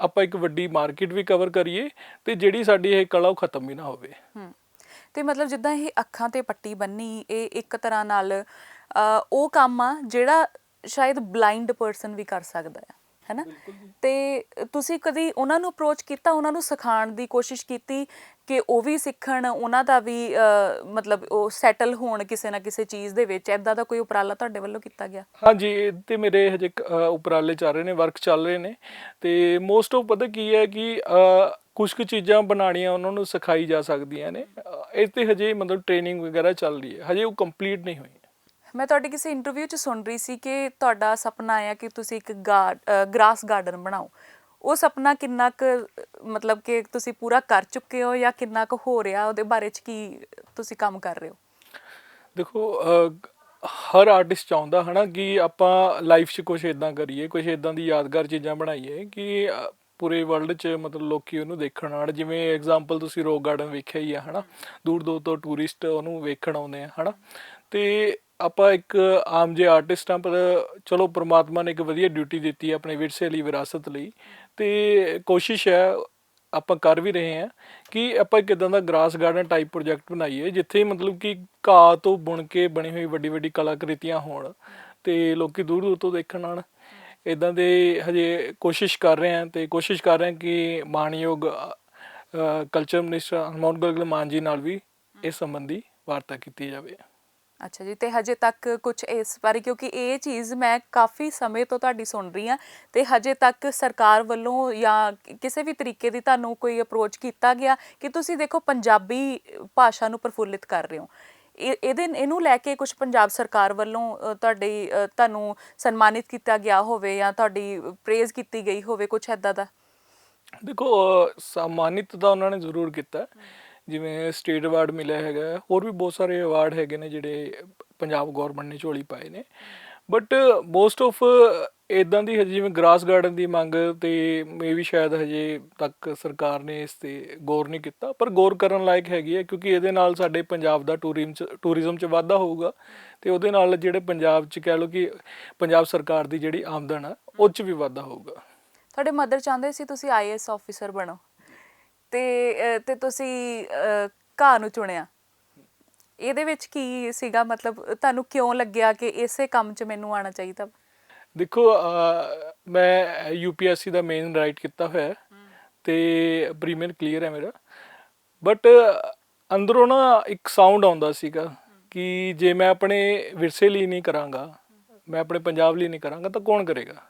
ਆਪਾਂ ਇੱਕ ਵੱਡੀ ਮਾਰਕੀਟ ਵੀ ਕਵਰ ਕਰੀਏ ਤੇ ਜਿਹੜੀ ਸਾਡੀ ਇਹ ਕਲਾ ਉਹ ਖਤਮ ਵੀ ਨਾ ਹੋਵੇ। ਤੇ ਮਤਲਬ ਜਿੱਦਾਂ ਇਹ ਅੱਖਾਂ ਤੇ ਪੱਟੀ ਬੰਨੀ ਇਹ ਇੱਕ ਤਰ੍ਹਾਂ ਨਾਲ ਉਹ ਕੰਮ ਆ ਜਿਹੜਾ ਸ਼ਾਇਦ ਬਲਾਈਂਡ ਪਰਸਨ ਵੀ ਕਰ ਸਕਦਾ ਹੈ ਹੈਨਾ ਤੇ ਤੁਸੀਂ ਕਦੀ ਉਹਨਾਂ ਨੂੰ ਅਪਰੋਚ ਕੀਤਾ ਉਹਨਾਂ ਨੂੰ ਸਿਖਾਉਣ ਦੀ ਕੋਸ਼ਿਸ਼ ਕੀਤੀ ਕਿ ਉਹ ਵੀ ਸਿੱਖਣ ਉਹਨਾਂ ਦਾ ਵੀ ਮਤਲਬ ਉਹ ਸੈਟਲ ਹੋਣ ਕਿਸੇ ਨਾ ਕਿਸੇ ਚੀਜ਼ ਦੇ ਵਿੱਚ ਐਦਾਂ ਦਾ ਕੋਈ ਉਪਰਾਲਾ ਤੁਹਾਡੇ ਵੱਲੋਂ ਕੀਤਾ ਗਿਆ? ਹਾਂਜੀ ਤੇ ਮੇਰੇ ਹਜੇ ਉਪਰਾਲੇ ਚੱਲ ਰਹੇ ਨੇ ਵਰਕ ਚੱਲ ਰਹੇ ਨੇ। ਤੇ ਮੋਸਟ ਆਫ ਪਤਾ ਕੀ ਹੈ ਕਿ ਕੁਝ ਕੁ ਚੀਜ਼ਾਂ ਬਣਾਉਣੀਆਂ ਉਹਨਾਂ ਨੂੰ ਸਿਖਾਈ ਜਾ ਸਕਦੀਆਂ ਨੇ। ਇਹ ਤੇ ਹਜੇ ਮਤਲਬ ਟ੍ਰੇਨਿੰਗ ਵਗੈਰਾ ਚੱਲ ਰਹੀ ਹੈ। ਹਜੇ ਉਹ ਕੰਪਲੀਟ ਨਹੀਂ ਹੋਈ। ਮੈਂ ਤੁਹਾਡੀ ਕਿਸੇ ਇੰਟਰਵਿਊ 'ਚ ਸੁਣ ਰਹੀ ਸੀ ਕਿ ਤੁਹਾਡਾ ਸੁਪਨਾ ਆਇਆ ਕਿ ਤੁਸੀਂ ਇੱਕ ਗ੍ਰਾਸ ਗਾਰਡਨ ਬਣਾਓ। ਉਹ ਸੁਪਨਾ ਕਿੰਨਾ ਕੁ, ਮਤਲਬ ਕਿ ਤੁਸੀਂ ਪੂਰਾ ਕਰ ਚੁੱਕੇ ਹੋ ਜਾਂ ਕਿੰਨਾ ਕੁ ਹੋ ਰਿਹਾ, ਉਹਦੇ ਬਾਰੇ 'ਚ ਕੀ ਤੁਸੀਂ ਕੰਮ ਕਰ ਰਹੇ ਹੋ? ਦੇਖੋ ਹਰ ਆਰਟਿਸਟ ਚਾਹੁੰਦਾ ਹਨਾ ਕਿ ਆਪਾਂ ਲਾਈਫ 'ਚ ਕੁਝ ਇਦਾਂ ਕਰੀਏ ਕੁਝ ਇਦਾਂ ਦੀ ਯਾਦਗਾਰ ਚੀਜ਼ਾਂ ਬਣਾਈਏ ਕਿ ਪੂਰੇ ਵਰਲਡ 'ਚ ਮਤਲਬ ਲੋਕੀ ਉਹਨੂੰ ਦੇਖਣ ਆਣ ਜਿਵੇਂ ਐਗਜ਼ਾਮਪਲ ਤੁਸੀਂ ਰੋਕ ਗਾਰਡਨ ਵੇਖਿਆ ਹੀ ਆ ਹਨਾ, ਦੂਰ ਦੂਰ ਤੋਂ ਟੂਰਿਸਟ ਉਹਨੂੰ ਵੇਖਣ ਆਉਂਦੇ ਆ ਹਨਾ। ਤੇ ਆਪਾਂ ਇੱਕ ਆਮ ਜੇ ਆਰਟਿਸਟ ਆ, ਪਰ ਚਲੋ ਪ੍ਰਮਾਤਮਾ ਨੇ ਇੱਕ ਵਧੀਆ ਡਿਊਟੀ ਦਿੱਤੀ ਆਪਣੇ ਵਿਰਸੇ ਲਈ, ਵਿਰਾਸਤ ਲਈ। ਤੇ ਕੋਸ਼ਿਸ਼ ਹੈ ਆਪਾਂ ਕਰ ਵੀ ਰਹੇ ਹਾਂ ਕਿ ਆਪਾਂ ਇੱਕ ਇਦਾਂ ਦਾ ਗ੍ਰਾਸ ਗਾਰਡਨ ਟਾਈਪ ਪ੍ਰੋਜੈਕਟ ਬਣਾਈਏ ਜਿੱਥੇ ਮਤਲਬ ਕਿ ਘਾਹ ਤੋਂ ਬੁਣ ਕੇ ਬਣੀ ਹੋਈ ਵੱਡੀ ਵੱਡੀ ਕਲਾਕ੍ਰਿਤੀਆਂ ਹੋਣ ਤੇ ਲੋਕੀ ਦੂਰ ਦੂਰ ਤੋਂ ਦੇਖਣ ਆਣ ਇਦਾਂ ਦੇ ਹਜੇ ਕੋਸ਼ਿਸ਼ ਕਰ ਰਹੇ ਹਾਂ ਤੇ ਕੋਸ਼ਿਸ਼ ਕਰ ਰਹੇ ਹਾਂ ਕਿ ਮਾਨਯੋਗ ਕਲਚਰ ਮਿਨਿਸਟਰ ਹਰਮੋਹਨ ਗੁਰਗਲ ਮਾਨ ਜੀ ਨਾਲ ਵੀ ਇਸ ਸੰਬੰਧੀ ਵਾਰਤਾ ਕੀਤੀ ਜਾਵੇ। ਅੱਛਾ ਜੀ ਤੇ ਹਜੇ ਤੱਕ ਕੁਝ ਇਸ ਬਾਰੇ ਕਿਉਂਕਿ ਇਹ ਚੀਜ਼ ਮੈਂ ਕਾਫੀ ਸਮੇਂ ਤੋਂ ਤੁਹਾਡੀ ਸੁਣ ਰਹੀ ਹਾਂ ਤੇ ਹਜੇ ਤੱਕ ਸਰਕਾਰ ਵੱਲੋਂ ਜਾਂ ਕਿਸੇ ਵੀ ਤਰੀਕੇ ਦੀ ਤੁਹਾਨੂੰ ਕੋਈ ਅਪਰੋਚ ਕੀਤਾ ਗਿਆ ਕਿ ਤੁਸੀਂ ਦੇਖੋ ਪੰਜਾਬੀ ਭਾਸ਼ਾ ਨੂੰ ਪ੍ਰਫੁੱਲਿਤ ਕਰ ਰਹੇ ਹੋ। ਇਹ- ਇਹਦੇ ਇਹਨੂੰ ਲੈ ਕੇ ਕੁਝ ਪੰਜਾਬ ਸਰਕਾਰ ਵੱਲੋਂ ਤੁਹਾਡੀ ਤੁਹਾਨੂੰ ਸਨਮਾਨਿਤ ਕੀਤਾ ਗਿਆ ਹੋਵੇ ਜਾਂ ਤੁਹਾਡੀ ਪ੍ਰੇਜ਼ ਕੀਤੀ ਗਈ ਹੋਵੇ ਕੁਝ ਐਦਾਂ ਦਾ? ਦੇਖੋ ਸਨਮਾਨਿਤ ਤਾਂ ਉਹਨਾਂ ਨੇ ਜ਼ਰੂਰ ਕੀਤਾ। ਜਿਵੇਂ ਸਟੇਟ ਅਵਾਰਡ ਮਿਲਿਆ ਹੈਗਾ, ਹੋਰ ਵੀ ਬਹੁਤ ਸਾਰੇ ਅਵਾਰਡ ਹੈਗੇ ਨੇ ਜਿਹੜੇ ਪੰਜਾਬ ਗਵਰਨਮੈਂਟ ਨੇ ਝੋਲੀ ਪਾਏ ਨੇ। ਬਟ ਮੋਸਟ ਆਫ ਇਦਾਂ ਦੀ ਹਜੇ ਜਿਵੇਂ ਗ੍ਰਾਸ ਗਾਰਡਨ ਦੀ ਮੰਗ ਤੇ ਮੇ ਵੀ ਸ਼ਾਇਦ ਹਜੇ ਤੱਕ ਸਰਕਾਰ ਨੇ ਇਸ ਤੇ ਗੌਰ ਨਹੀਂ ਕੀਤਾ, ਪਰ ਗੌਰ ਕਰਨ ਲਾਇਕ ਹੈਗੀ ਹੈ ਕਿਉਂਕਿ ਇਹਦੇ ਨਾਲ ਸਾਡੇ ਪੰਜਾਬ ਦਾ ਟੂਰਿਜ਼ਮ ਚ ਟੂਰਿਜ਼ਮ ਚ ਵਾਧਾ ਹੋਊਗਾ ਤੇ ਉਹਦੇ ਨਾਲ ਜਿਹੜੇ ਪੰਜਾਬ ਚ ਕਹਿ ਲਓ ਕਿ ਪੰਜਾਬ ਸਰਕਾਰ ਦੀ ਜਿਹੜੀ ਆਮਦਨ ਆ, ਉਹ ਚ ਵੀ ਵਾਧਾ ਹੋਊਗਾ। ਤੁਹਾਡੇ ਮਦਰ ਚਾਹੁੰਦੇ ਸੀ ਤੁਸੀਂ ਆਈਏਐਸ ਆਫੀਸਰ ਬਣੋ। ਤੇ ਤੇ ਤੁਸੀਂ ਘਾਹ ਨੂੰ ਚੁਣਿਆ। ਇਹਦੇ ਵਿੱਚ ਕੀ ਸੀਗਾ? ਮਤਲਬ ਤੁਹਾਨੂੰ ਕਿਉਂ ਲੱਗਿਆ ਕਿ ਇਸੇ ਕੰਮ 'ਚ ਮੈਨੂੰ ਆਉਣਾ ਚਾਹੀਦਾ? ਦੇਖੋ ਅਹ, ਮੈਂ ਯੂਪੀਐਸਸੀ ਦਾ ਮੇਨ ਰਾਈਟ ਕੀਤਾ ਹੋਇਆ ਹੈ ਤੇ ਪ੍ਰੀਮੀਅਰ ਕਲੀਅਰ ਹੈ ਮੇਰਾ। ਬਟ ਅੰਦਰੋਂ ਨਾ ਇੱਕ ਸਾਊਂਡ ਆਉਂਦਾ ਸੀਗਾ ਕਿ ਜੇ ਮੈਂ ਆਪਣੇ ਵਿਰਸੇ ਲਈ ਨਹੀਂ ਕਰਾਂਗਾ ਮੈਂ ਆਪਣੇ ਪੰਜਾਬ ਲਈ ਨਹੀਂ ਕਰਾਂਗਾ ਤਾਂ ਕੌਣ ਕਰੇਗਾ?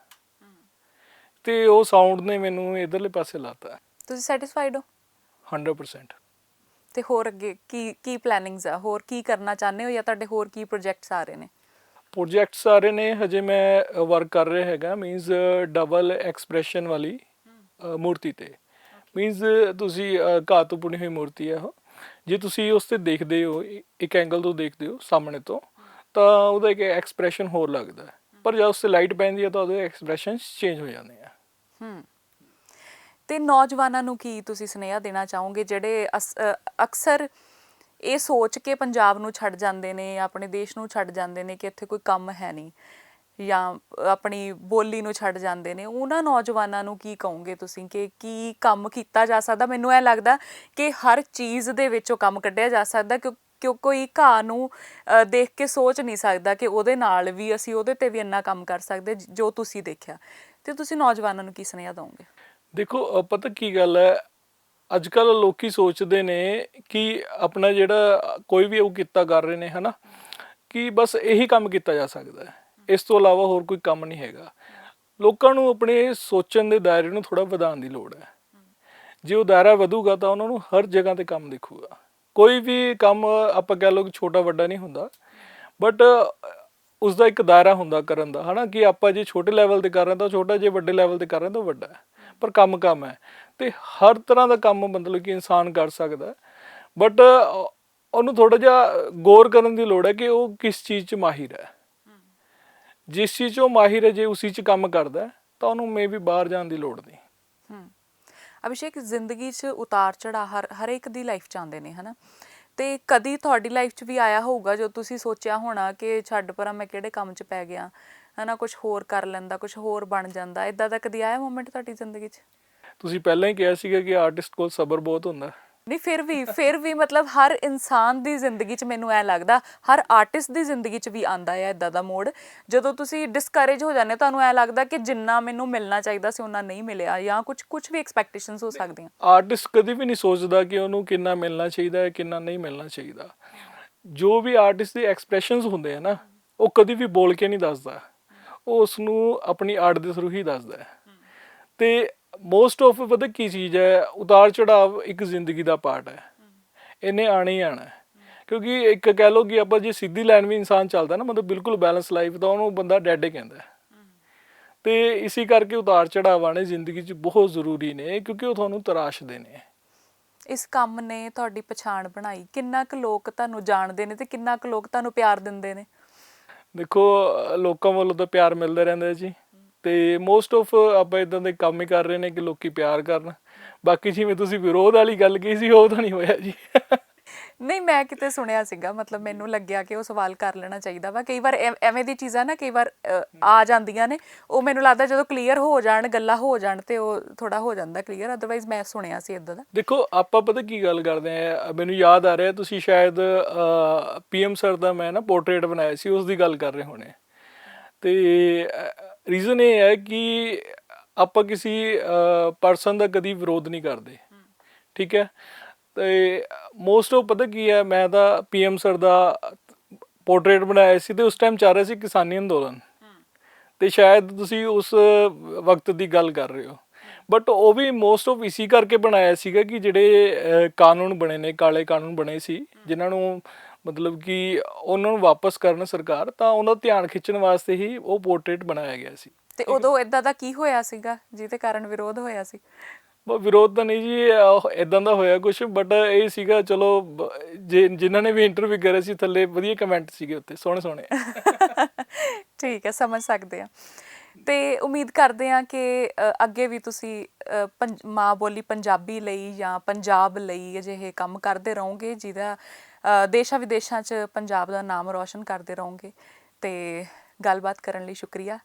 ਤੇ ਉਹ ਸਾਊਂਡ ਨੇ ਮੈਨੂੰ ਇਧਰਲੇ ਪਾਸੇ ਲਾਤਾ। ਤੁਸੀਂ ਸੈਟੀਸਫਾਈਡ ਹੋ? 100% ਤੇ ਹੋਰ ਅੱਗੇ ਕੀ ਕੀ ਪਲੈਨਿੰਗਸ ਆ? ਹੋਰ ਕੀ ਕਰਨਾ ਚਾਹੁੰਦੇ ਹੋ ਜਾਂ ਤੁਹਾਡੇ ਹੋਰ ਕੀ ਪ੍ਰੋਜੈਕਟਸ ਆ ਰਹੇ ਨੇ? ਪ੍ਰੋਜੈਕਟ ਸਾਰੇ ਨੇ ਹਜੇ ਮੈਂ ਵਰਕ ਕਰ ਰਿਹਾ ਹੈਗਾ ਮੀਨਸ ਡਬਲ ਐਕਸਪ੍ਰੈਸ਼ਨ ਵਾਲੀ ਮੂਰਤੀ ਤੇ। ਮੀਨਸ ਤੁਸੀਂ ਘਾਹ ਤੋਂ ਬਣੀ ਹੋਈ ਮੂਰਤੀ ਹੈ ਉਹ। ਜੇ ਤੁਸੀਂ ਉਸ ਤੇ ਦੇਖਦੇ ਹੋ ਇੱਕ ਐਂਗਲ ਤੋਂ ਦੇਖਦੇ ਹੋ ਸਾਹਮਣੇ ਤੋਂ ਤਾਂ ਉਹਦਾ ਇੱਕ ਐਕਸਪ੍ਰੈਸ਼ਨ ਹੋਰ ਲੱਗਦਾ। ਪਰ ਜਦ ਉਸ ਤੇ ਲਾਈਟ ਪੈਂਦੀ ਹੈ ਤਾਂ ਉਹਦੇ ਐਕਸਪ੍ਰੈਸ਼ਨ ਚੇਂਜ ਹੋ ਜਾਂਦੇ ਆ। ਹੂੰ। ਤੇ ਨੌਜਵਾਨਾਂ ਨੂੰ ਕੀ ਤੁਸੀਂ ਸੁਨੇਹਾ ਦੇਣਾ ਚਾਹੋਗੇ? ਜਿਹੜੇ ਅਸ- ਅ, ਅਕਸਰ ਇਹ ਸੋਚ ਕੇ ਪੰਜਾਬ ਨੂੰ ਛੱਡ ਜਾਂਦੇ ਨੇ ਆਪਣੇ ਦੇਸ਼ ਨੂੰ ਛੱਡ ਜਾਂਦੇ ਨੇ ਕਿ ਇੱਥੇ ਕੋਈ ਕੰਮ ਹੈ ਨਹੀਂ ਜਾਂ ਆਪਣੀ ਬੋਲੀ ਨੂੰ ਛੱਡ ਜਾਂਦੇ ਨੇ ਉਹਨਾਂ ਨੌਜਵਾਨਾਂ ਨੂੰ ਕੀ ਕਹੋਗੇ ਤੁਸੀਂ ਕਿ ਕੀ ਕੰਮ ਕੀਤਾ ਜਾ ਸਕਦਾ? ਮੈਨੂੰ ਇਹ ਲੱਗਦਾ ਕਿ ਹਰ ਚੀਜ਼ ਦੇ ਵਿੱਚੋਂ ਕੰਮ ਕੱਢਿਆ ਜਾ ਸਕਦਾ ਕਿਉਂ ਕਿਉਂ ਕੋਈ ਘਾਹ ਨੂੰ ਅ, ਦੇਖ ਕੇ ਸੋਚ ਨਹੀਂ ਸਕਦਾ ਕਿ ਉਹਦੇ ਨਾਲ ਵੀ ਅਸੀਂ ਉਹਦੇ ਤੇ ਵੀ ਇੰਨਾ ਕੰਮ ਕਰ ਸਕਦੇ ਜ- ਜੋ ਤੁਸੀਂ ਦੇਖਿਆ। ਤੇ ਤੁਸੀਂ ਨੌਜਵਾਨਾਂ ਨੂੰ ਕੀ ਸੁਨੇਹਾ ਦਿਓਗੇ ਦੇਖੋ ਪਤਾ ਕੀ ਗੱਲ ਹੈ? ਅੱਜ ਕੱਲ ਲੋਕੀ ਸੋਚਦੇ ਨੇ ਕਿ ਆਪਣਾ ਜਿਹੜਾ ਕੋਈ ਵੀ ਉਹ ਕੀਤਾ ਕਰ ਰਹੇ ਨੇ, ਹਨਾ? ਕਿ ਬਸ ਇਹੀ ਕੰਮ ਕੀਤਾ ਜਾ ਸਕਦਾ ਹੈ। ਇਸ ਤੋਂ ਇਲਾਵਾ ਹੋਰ ਕੋਈ ਕੰਮ ਨਹੀਂ ਹੈਗਾ। ਲੋਕਾਂ ਨੂੰ ਆਪਣੇ ਸੋਚਣ ਦੇ ਦਾਇਰੇ ਨੂੰ ਥੋੜਾ ਵਧਾਉਣ ਦੀ ਲੋੜ ਹੈ। ਜੇ ਉਹ ਦਾਇਰਾ ਵਧੂਗਾ ਤਾਂ ਉਹਨਾਂ ਨੂੰ ਹਰ ਜਗ੍ਹਾ ਤੇ ਕੰਮ ਦਿਖੂਗਾ। ਕੋਈ ਵੀ ਕੰਮ ਆਪਾਂ ਕਹਿ ਲਓ ਕਿ ਛੋਟਾ ਵੱਡਾ ਨਹੀਂ ਹੁੰਦਾ। ਬਟ ਉਸ ਦਾ ਇੱਕ ਦਾਇਰਾ ਹੁੰਦਾ ਕਰਨ ਦਾ ਹਨਾ ਕਿ ਆਪਾਂ ਜੇ ਛੋਟੇ ਲੈਵਲ ਤੇ ਕਰ ਰਹੇ ਤਾਂ ਛੋਟਾ ਜੇ ਵੱਡੇ ਲੈਵਲ ਤੇ ਕਰ ਰਹੇ ਤਾਂ ਵੱਡਾ ਪਰ ਕੰਮ ਕੰਮ ਹੈ। ਤੇ ਹਰ ਤਰ੍ਹਾਂ ਦਾ ਕੰਮ ਮਤਲਬ ਕਿ ਇਨਸਾਨ ਕਰ ਸਕਦਾ ਬਟ ਉਹਨੂੰ ਥੋੜਾ ਜਿਹਾ ਗੌਰ ਕਰਨ ਦੀ ਲੋੜ ਹੈ ਕਿ ਉਹ ਕਿਸ ਚੀਜ਼ 'ਚ ਮਾਹਿਰ ਹੈ। ਜਿਸ ਚੀਜ਼ 'ਚ ਉਹ ਮਾਹਿਰ ਹੈ ਜੇ ਉਸੇ 'ਚ ਕੰਮ ਕਰਦਾ ਤਾਂ ਉਹਨੂੰ ਮੇ ਵੀ ਬਾਹਰ ਜਾਣ ਦੀ ਲੋੜ ਨਹੀਂ। ਅਭਿਸ਼ੇਕ ਜ਼ਿੰਦਗੀ 'ਚ ਉਤਾਰ ਚੜਾ ਹਰ ਹਰ ਇੱਕ ਦੀ ਲਾਈਫ 'ਚ ਆਉਂਦੇ ਨੇ ਹਨਾ? ਤੇ ਕਦੀ ਤੁਹਾਡੀ ਲਾਈਫ 'ਚ ਵੀ ਆਇਆ ਹੋਊਗਾ ਜੋ ਤੁਸੀਂ ਸੋਚਿਆ ਹੋਣਾ ਕਿ ਛੱਡ ਪਰਾਂ ਮੈਂ ਕਿਹੜੇ ਕੰਮ 'ਚ ਪੈ ਗਿਆ, ਹਨਾ ਕੁਝ ਹੋਰ ਕਰ ਲੈਂਦਾ ਕੁਝ ਹੋਰ ਬਣ ਜਾਂਦਾ ਇਦਾਂ ਦਾ ਕਦੀ ਆਇਆ ਮੂਮੈਂਟ ਤੁਹਾਡੀ ਜ਼ਿੰਦਗੀ 'ਚ? ਤੁਸੀਂ ਪਹਿਲਾਂ ਹੀ ਕਿਹਾ ਸੀਗਾ ਕਿ ਆਰਟਿਸਟ ਕੋਲ ਸਬਰ ਬਹੁਤ ਹੁੰਦਾ। ਨਹੀਂ ਫਿਰ ਵੀ ਫਿਰ ਵੀ ਮਤਲਬ ਹਰ ਇਨਸਾਨ ਦੀ ਜ਼ਿੰਦਗੀ 'ਚ ਮੈਨੂੰ ਐ ਲੱਗਦਾ ਹਰ ਆਰਟਿਸਟ ਦੀ ਜ਼ਿੰਦਗੀ 'ਚ ਵੀ ਆਂਦਾ ਹੈ ਇਦਾਂ ਦਾ ਮੋੜ। ਜਦੋਂ ਤੁਸੀਂ ਡਿਸਕਰੇਜ ਹੋ ਜਾਂਦੇ ਤੁਹਾਨੂੰ ਐ ਲੱਗਦਾ ਕਿ ਜਿੰਨਾ ਮੈਨੂੰ ਮਿਲਣਾ ਚਾਹੀਦਾ ਸੀ ਉਹਨਾਂ ਨਹੀਂ ਮਿਲਿਆ ਜਾਂ ਕੁਝ ਕੁਝ ਵੀ ਐਕਸਪੈਕਟੇਸ਼ਨਸ ਹੋ ਸਕਦੀਆਂ। ਆਰਟਿਸਟ ਕਦੀ ਵੀ ਨਹੀਂ ਸੋਚਦਾ ਕਿ ਉਹਨੂੰ ਕਿੰਨਾ ਮਿਲਣਾ ਚਾਹੀਦਾ ਹੈ ਕਿੰਨਾ ਨਹੀਂ ਮਿਲਣਾ ਚਾਹੀਦਾ। ਜੋ ਵੀ ਆਰਟਿਸਟ ਦੇ ਐਕਸਪ੍ਰੈਸ਼ਨਸ ਹੁੰਦੇ ਆ ਨਾ ਉਹ ਕਦੀ ਵੀ ਬੋਲ ਕੇ ਨਹੀਂ ਦੱਸਦਾ। ਉਹ ਉਸ ਨੂੰ ਆਪਣੀ ਆਰਟ ਦੇ ਥਰੂ ਹੀ ਦੱਸਦਾ ਹੈ। ਤੇ ਮੋਸਟ ਆਫ ਪਤਾ ਕੀ ਚੀਜ਼ ਹੈ ਉਤਾਰ ਚੜਾਵ ਇੱਕ ਜ਼ਿੰਦਗੀ ਦਾ ਪਾਰਟ ਹੈ। ਇਹਨੇ ਆਣਾ ਹੀ ਆਣਾ ਕਿਉਂਕਿ ਇੱਕ ਕਹਿ ਲਓ ਕਿ ਆਪਾਂ ਜੇ ਸਿੱਧੀ ਲਾਈਨ ਵੀ ਇਨਸਾਨ ਚੱਲਦਾ ਨਾ ਮਤਲਬ ਬਿਲਕੁਲ ਬੈਲੈਂਸ ਲਾਈਫ ਦਾ ਉਹਨੂੰ ਬੰਦਾ ਡੈਡ ਹੀ ਕਹਿੰਦਾ। ਤੇ ਇਸੇ ਕਰਕੇ ਉਤਾਰ ਚੜਾਵਾਂ ਨੇ ਜ਼ਿੰਦਗੀ 'ਚ ਬਹੁਤ ਜ਼ਰੂਰੀ ਨੇ ਕਿਉਂਕਿ ਉਹ ਤੁਹਾਨੂੰ ਤਰਾਸ਼ਦੇ ਨੇ। ਇਸ ਕੰਮ ਨੇ ਤੁਹਾਡੀ ਪਛਾਣ ਬਣਾਈ। ਕਿੰਨਾ ਕੁ ਲੋਕ ਤੁਹਾਨੂੰ ਜਾਣਦੇ ਨੇ ਤੇ ਕਿੰਨਾ ਕੁ ਲੋਕ ਤੁਹਾਨੂੰ ਪਿਆਰ ਦਿੰਦੇ ਨੇ? ਦੇਖੋ ਲੋਕਾਂ ਵੱਲੋਂ ਤਾਂ ਪਿਆਰ ਮਿਲਦਾ ਰਹਿੰਦਾ ਜੀ। ਤੇ ਮੋਸਟ ਆਫ ਆਪਾਂ ਇਦਾਂ ਦੇ ਕੰਮ ਹੀ ਕਰ ਰਹੇ ਨੇ ਕਿ ਲੋਕੀ ਪਿਆਰ ਕਰਨ। ਬਾਕੀ ਜਿਵੇਂ ਤੁਸੀਂ ਵਿਰੋਧ ਵਾਲੀ ਗੱਲ ਕਹੀ ਸੀ ਉਹ ਤਾਂ ਨਹੀਂ ਹੋਇਆ ਜੀ। ਨਹੀਂ ਮੈਂ ਕਿਤੇ ਸੁਣਿਆ ਸੀਗਾ ਮਤਲਬ ਮੈਨੂੰ ਲੱਗਿਆ ਕਿ ਉਹ ਸਵਾਲ ਕਰ ਲੈਣਾ ਚਾਹੀਦਾ ਵਾ। ਕਈ ਵਾਰ ਐਵ- ਦੀ ਚੀਜ਼ਾਂ ਨਾ ਕਈ ਵਾਰ ਆ ਜਾਂਦੀਆਂ ਨੇ। ਉਹ ਮੈਨੂੰ ਲੱਗਦਾ ਜਦੋਂ ਕਲੀਅਰ ਹੋ ਜਾਣ ਗੱਲਾਂ ਹੋ ਜਾਣ ਤੇ ਉਹ ਥੋੜਾ ਹੋ ਜਾਂਦਾ ਕਲੀਅਰ ਅਦਰਵਾਈਜ਼ ਮੈਂ ਸੁਣਿਆ ਸੀ ਇਦਾਂ ਦਾ। ਦੇਖੋ ਆਪਾਂ ਪਤਾ ਕੀ ਗੱਲ ਕਰਦੇ ਆ ਮੈਨੂੰ ਯਾਦ ਆ ਰਿਹਾ ਤੁਸੀਂ ਸ਼ਾਇਦ ਪੀਐਮ ਸਰ ਦਾ ਮੈਂ ਨਾ ਪੋਰਟਰੇਟ ਬਣਾਇਆ ਸੀ ਉਸ ਦੀ ਗੱਲ ਕਰ ਰਹੇ ਹੋਣੇ। ਤੇ ਰੀਜ਼ਨ ਇਹ ਹੈ ਕਿ ਆਪਾਂ ਕਿਸੇ ਪਰਸਨ ਦਾ ਕਦੀ ਵਿਰੋਧ ਨਹੀਂ ਕਰਦੇ। ਠੀਕ ਹੈ? ਤੇ ਮੋਸਟ ਆਫ ਪਤਾ ਕੀ ਹੈ, ਮੈਂ ਤਾਂ ਪੀਐਮ ਸਰ ਦਾ ਪੋਰਟਰੇਟ ਬਣਾਇਆ ਸੀ ਤੇ ਉਸ ਟਾਈਮ ਚੱਲ ਰਿਹਾ ਸੀ ਕਿਸਾਨੀ ਅੰਦੋਲਨ। ਤੇ ਸ਼ਾਇਦ ਤੁਸੀਂ ਉਸ ਵਕਤ ਦੀ ਗੱਲ ਕਰ ਰਹੇ ਹੋ। ਬਟ ਉਹ ਵੀ ਮੋਸਟ ਆਫ ਇਸੀ ਕਰਕੇ ਬਣਾਇਆ ਸੀਗਾ ਕਿ ਜਿਹੜੇ ਕਾਨੂੰਨ ਬਣੇ ਨੇ, ਕਾਲੇ ਕਾਨੂੰਨ ਬਣੇ ਸੀ, ਜਿਨ੍ਹਾਂ ਨੂੰ ਮਤਲਬ ਕਿ ਉਹਨਾਂ ਨੂੰ ਵਾਪਸ ਕਰਨ ਸਰਕਾਰ ਤਾਂ ਉਹਨਾਂ ਦਾ ਧਿਆਨ ਖਿੱਚਣ ਵਾਸਤੇ ਹੀ ਉਹ ਪੋਰਟਰੇਟ ਬਣਾਇਆ ਗਿਆ ਸੀ। ਤੇ ਉਦੋਂ ਇਦਾਂ ਦਾ ਕੀ ਹੋਇਆ ਸੀਗਾ ਜਿਹਦੇ ਕਾਰਨ ਵਿਰੋਧ ਹੋਇਆ ਸੀ? ਉਹ ਵਿਰੋਧ ਤਾਂ ਨਹੀਂ ਜੀ ਇਦਾਂ ਦਾ ਹੋਇਆ ਕੁਝ ਬਟ ਇਹ ਸੀਗਾ ਚਲੋ ਜਿਨ੍ਹਾਂ ਨੇ ਵੀ ਇੰਟਰਵਿਊ ਕਰਿਆ ਸੀ ਥੱਲੇ ਵਧੀਆ ਕਮੈਂਟ ਸੀਗੇ ਉੱਤੇ ਸੋਹਣੇ ਸੋਹਣੇ। (laughs) ਠੀਕ ਹੈ ਸਮਝ ਸਕਦੇ ਆ ਤੇ ਉਮੀਦ ਕਰਦੇ ਆ ਕਿ ਅੱਗੇ ਵੀ ਤੁਸੀਂ ਮਾਂ ਬੋਲੀ ਪੰਜਾਬੀ ਲਈ ਜਾਂ ਪੰਜਾਬ ਲਈ ਅਜਿਹੇ ਕੰਮ ਕਰਦੇ ਰਹੋਗੇ ਜਿਹਦਾ ਦੇਸ਼ਾਂ ਵਿਦੇਸ਼ਾਂ 'ਚ ਪੰਜਾਬ ਦਾ ਨਾਮ ਰੌਸ਼ਨ ਕਰਦੇ ਰਹੋਗੇ ਅਤੇ ਗੱਲਬਾਤ ਕਰਨ ਲਈ ਸ਼ੁਕਰੀਆ।